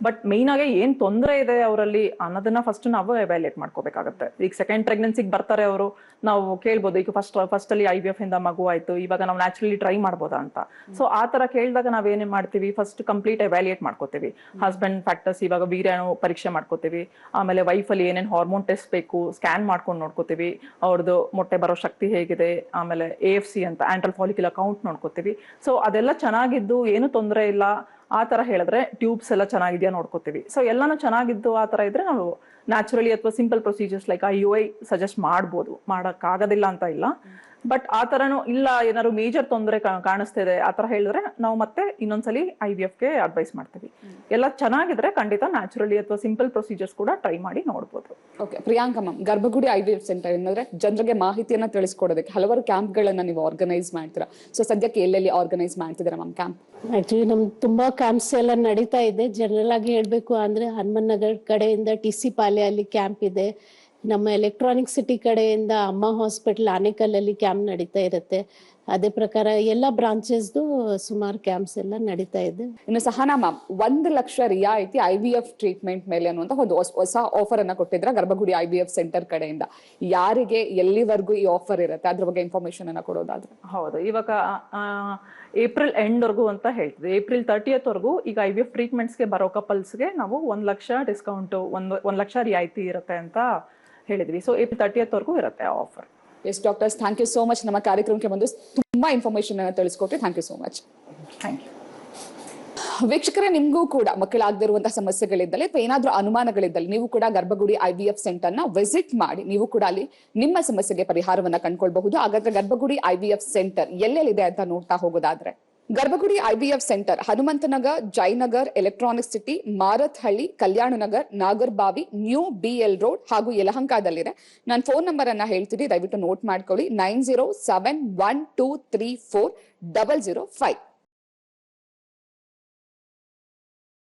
ಬಟ್ ಮೇಯ್ನ್ ಆಗಿ ಏನ್ ತೊಂದರೆ ಇದೆ ಅವರಲ್ಲಿ ಅನ್ನೋದನ್ನ ಫಸ್ಟ್ ನಾವು ಎವ್ಯಾಲ್ಯೂಯೇಟ್ ಮಾಡ್ಕೋಬೇಕಾಗುತ್ತೆ. ಈಗ ಸೆಕೆಂಡ್ ಪ್ರೆಗ್ನೆನ್ಸಿಗೆ ಬರ್ತಾರೆ ಅವರು, ನಾವು ಕೇಳ್ಬೋದು, ಈಗ ಫಸ್ಟ್ ಫಸ್ಟ್ ಅಲ್ಲಿ ಐ ವಿ ಎಫ್ ಇಂದ ಮಗು ಆಯ್ತು, ಇವಾಗ ನಾವು ನ್ಯಾಚುರಲಿ ಟ್ರೈ ಮಾಡ್ಬೋದಾ ಅಂತ. ಸೊ ಆ ತರ ಕೇಳಿದಾಗ ನಾವೇನೇನ್ ಮಾಡ್ತೀವಿ? ಫಸ್ಟ್ ಕಂಪ್ಲೀಟ್ ಎವ್ಯಾಲ್ಯೂಯೇಟ್ ಮಾಡ್ಕೋತೀವಿ. ಹಸ್ಬೆಂಡ್ ಫ್ಯಾಕ್ಟರ್ಸ್ ಇವಾಗ ವೀರ್ಯಾಣು ಪರೀಕ್ಷೆ ಮಾಡ್ಕೋತೀವಿ. ಆಮೇಲೆ ವೈಫ್ ಅಲ್ಲಿ ಏನೇನ್ ಹಾರ್ಮೋನ್ ಟೆಸ್ಟ್ ಬೇಕು ಸ್ಕ್ಯಾನ್ ಮಾಡ್ಕೊಂಡು ನೋಡ್ಕೋತೀವಿ. ಅವ್ರದ್ದು ಮೊಟ್ಟೆ ಬರೋ ಶಕ್ತಿ ಹೇಗಿದೆ, ಆಮೇಲೆ ಎ ಎಫ್ ಸಿ ಅಂತ ಆಂಟಲ್ ಫಾಲಿಕ್ಯುಲರ್ ಕೌಂಟ್ ನೋಡ್ಕೋತೀವಿ. ಸೊ ಅದೆಲ್ಲ ಚೆನ್ನಾಗಿದ್ದು ಏನು ತೊಂದರೆ ಇಲ್ಲ. ಆ ತರ ಹೇಳಿದ್ರೆ ಟ್ಯೂಬ್ಸ್ ಎಲ್ಲ ಚೆನ್ನಾಗಿದೆಯಾ ನೋಡ್ಕೋತೀವಿ. ಸೊ ಎಲ್ಲಾನು ಚೆನ್ನಾಗಿದ್ದು ಆ ತರ ಇದ್ರೆ ನಾವು ನ್ಯಾಚುರಲಿ ಅಥವಾ simple procedures like I U I suggest ಮಾಡ್ಬೋದು. ಮಾಡೋಕ್ಕಾಗೋದಿಲ್ಲ ಅಂತ ಇಲ್ಲ. ಬಟ್ ಆ ತರನು ಇಲ್ಲ ಏನಾದ್ರು ಮೇಜರ್ ತೊಂದರೆ ಕಾಣಿಸ್ತಿದೆ ಆ ತರ ಹೇಳಿದ್ರೆ ನಾವು ಮತ್ತೆ ಇನ್ನೊಂದ್ಸಲಿ ಐ ವಿ ಎಫ್ಗೆ ಅಡ್ವೈಸ್ ಮಾಡ್ತೀವಿ. ಎಲ್ಲ ಚೆನ್ನಾಗಿದ್ರೆ ಖಂಡಿತ ನ್ಯಾಚುರಲಿ ಅಥವಾ ಸಿಂಪಲ್ ಪ್ರೊಸೀಜರ್ಸ್ ಕೂಡ ಟ್ರೈ ಮಾಡಿ ನೋಡ್ಬೋದು. Okay Priyanka ma'am Garbhagudi I V F centre ಏನಂದ್ರೆ ಜನರಿಗೆ ಮಾಹಿತಿಯನ್ನ ತಿಳಿಸ್ಕೊಡೋದಕ್ಕೆ ಹಲವಾರು ಕ್ಯಾಂಪ್ಗಳನ್ನ ನೀವು ಆರ್ಗನೈಸ್ ಮಾಡ್ತೀರಾ? ಸೊ ಸದ್ಯಕ್ಕೆ ಎಲ್ಲೆಲ್ಲಿ ಆರ್ಗನೈಸ್ ಮಾಡ್ತಿದ್ದೀರಾ ಮ್ಯಾಮ್ ಕ್ಯಾಂಪ್ ಆಕ್ಚುಲಿ ನಮ್ ತುಂಬಾ ಕ್ಯಾಂಪ್ಸ್ ಎಲ್ಲ ನಡೀತಾ ಇದೆ. ಜನರಲ್ ಆಗಿ ಹೇಳ್ಬೇಕು ಅಂದ್ರೆ ಹನುಮನ್ ನಗರ್ ಕಡೆಯಿಂದ ಟಿ ಸಿ ಪಾಲೆ ಅಲ್ಲಿ ಕ್ಯಾಂಪ್ ಇದೆ. ನಮ್ಮ ಎಲೆಕ್ಟ್ರಾನಿಕ್ ಸಿಟಿ ಕಡೆಯಿಂದ ಅಮ್ಮ ಹಾಸ್ಪಿಟಲ್ ಆನೇಕಲ್ಲಲ್ಲಿ ಕ್ಯಾಂಪ್ ನಡೀತಾ ಇರುತ್ತೆ. ಅದೇ ಪ್ರಕಾರ ಎಲ್ಲ ಬ್ರಾಂಚಸ್ದು ಸುಮಾರು ಕ್ಯಾಂಪ್ಸ್ ಎಲ್ಲ ನಡೀತಾ ಇದೆ. ಇನ್ನು ಸಹನಾ ಮ್ಯಾಮ್ ಒಂದು ಲಕ್ಷ ರಿಯಾಯಿತಿ ಐ ವಿ ಎಫ್ ಟ್ರೀಟ್ಮೆಂಟ್ ಮೇಲೆ ಅನ್ನುವಂತ ಒಂದು ಹೊಸ- ಆಫರ್ ಅನ್ನ ಕೊಟ್ಟಿದ್ರ ಗರ್ಭಗುಡಿ ಐ ವಿ ಎಫ್ ಸೆಂಟರ್ ಕಡೆಯಿಂದ. ಯಾರಿಗೆ ಎಲ್ಲಿವರೆಗೂ ಈ ಆಫರ್ ಇರುತ್ತೆ? ಅದ್ರ ಬಗ್ಗೆ ಇನ್ಫಾರ್ಮೇಶನ್ ಅನ್ನ ಕೊಡೋದಾದ್ರೆ. ಹೌದು ಇವಾಗ ಏಪ್ರಿಲ್ ಎಂಡ್ವರೆಗೂ ಅಂತ ಹೇಳ್ತಿದ್ವಿ. ಏಪ್ರಿಲ್ ತರ್ಟಿಯತ್ ವರೆಗೂ ಈಗ ಐ ವಿ ಎಫ್ ಟ್ರೀಟ್ಮೆಂಟ್ಸ್ಗೆ ಬರೋ ಕಪಲ್ಸ್ಗೆ ನಾವು ಒಂದು ಲಕ್ಷ ಡಿಸ್ಕೌಂಟ್ ಒಂದು ಒಂದು ಲಕ್ಷ ರಿಯಾಯಿತಿ ಇರುತ್ತೆ ಅಂತ ಹೇಳಿದ್ವಿ. ಸೊ ಏಪ್ರಿಲ್ ತರ್ಟಿಯತ್ ವರೆಗೂ ಇರುತ್ತೆ ಆ offers doctors thank you so much ನಮ್ಮ ಕಾರ್ಯಕ್ರಮಕ್ಕೆ ಬಂದು ತುಂಬಾ ಇನ್ಫಾರ್ಮೇಶನ್ ತಿಳಿಸ್ಕೊಟ್ಟೆ ತಿಳಿಸ್ಕೊಟ್ರಿ. Thank you so much thank you ವೀಕ್ಷಕರೇ ನಿಮಗೂ ಕೂಡ ಮಕ್ಕಳಾಗದಿರುವಂತಹ ಸಮಸ್ಯೆಗಳಿದ್ದಲ್ಲಿ ಅಥವಾ ಏನಾದರೂ ಅನುಮಾನಗಳಿದ್ದಲ್ಲಿ ನೀವು ಕೂಡ ಗರ್ಭಗುಡಿ ಐ ವಿ ಎಫ್ ಸೆಂಟರ್ನ ವಿಸಿಟ್ ಮಾಡಿ ನೀವು ಕೂಡ ಅಲ್ಲಿ ನಿಮ್ಮ ಸಮಸ್ಯೆಗೆ ಪರಿಹಾರವನ್ನ ಕಂಡ್ಕೊಳ್ಬಹುದು. ಹಾಗಾದ್ರೆ Garbhagudi I V F centre ಎಲ್ಲೆಲ್ಲಿದೆ ಅಂತ ನೋಡ್ತಾ ಹೋಗೋದಾದ್ರೆ Garbhagudi IVF centre, Hanumanthanagar, Jayanagar, electronic city, Marathahalli Kalyan Nagar Nagarbhavi, new BL road ಹಾಗೂ ಯಲಹಂಕಾದಲ್ಲಿದೆ. ನಾನು ಫೋನ್ ನಂಬರ್ ಅನ್ನ ಹೇಳ್ತೀನಿ, ದಯವಿಟ್ಟು ನೋಟ್ ಮಾಡ್ಕೊಳ್ಳಿ, nine zero seven one two three four double zero five.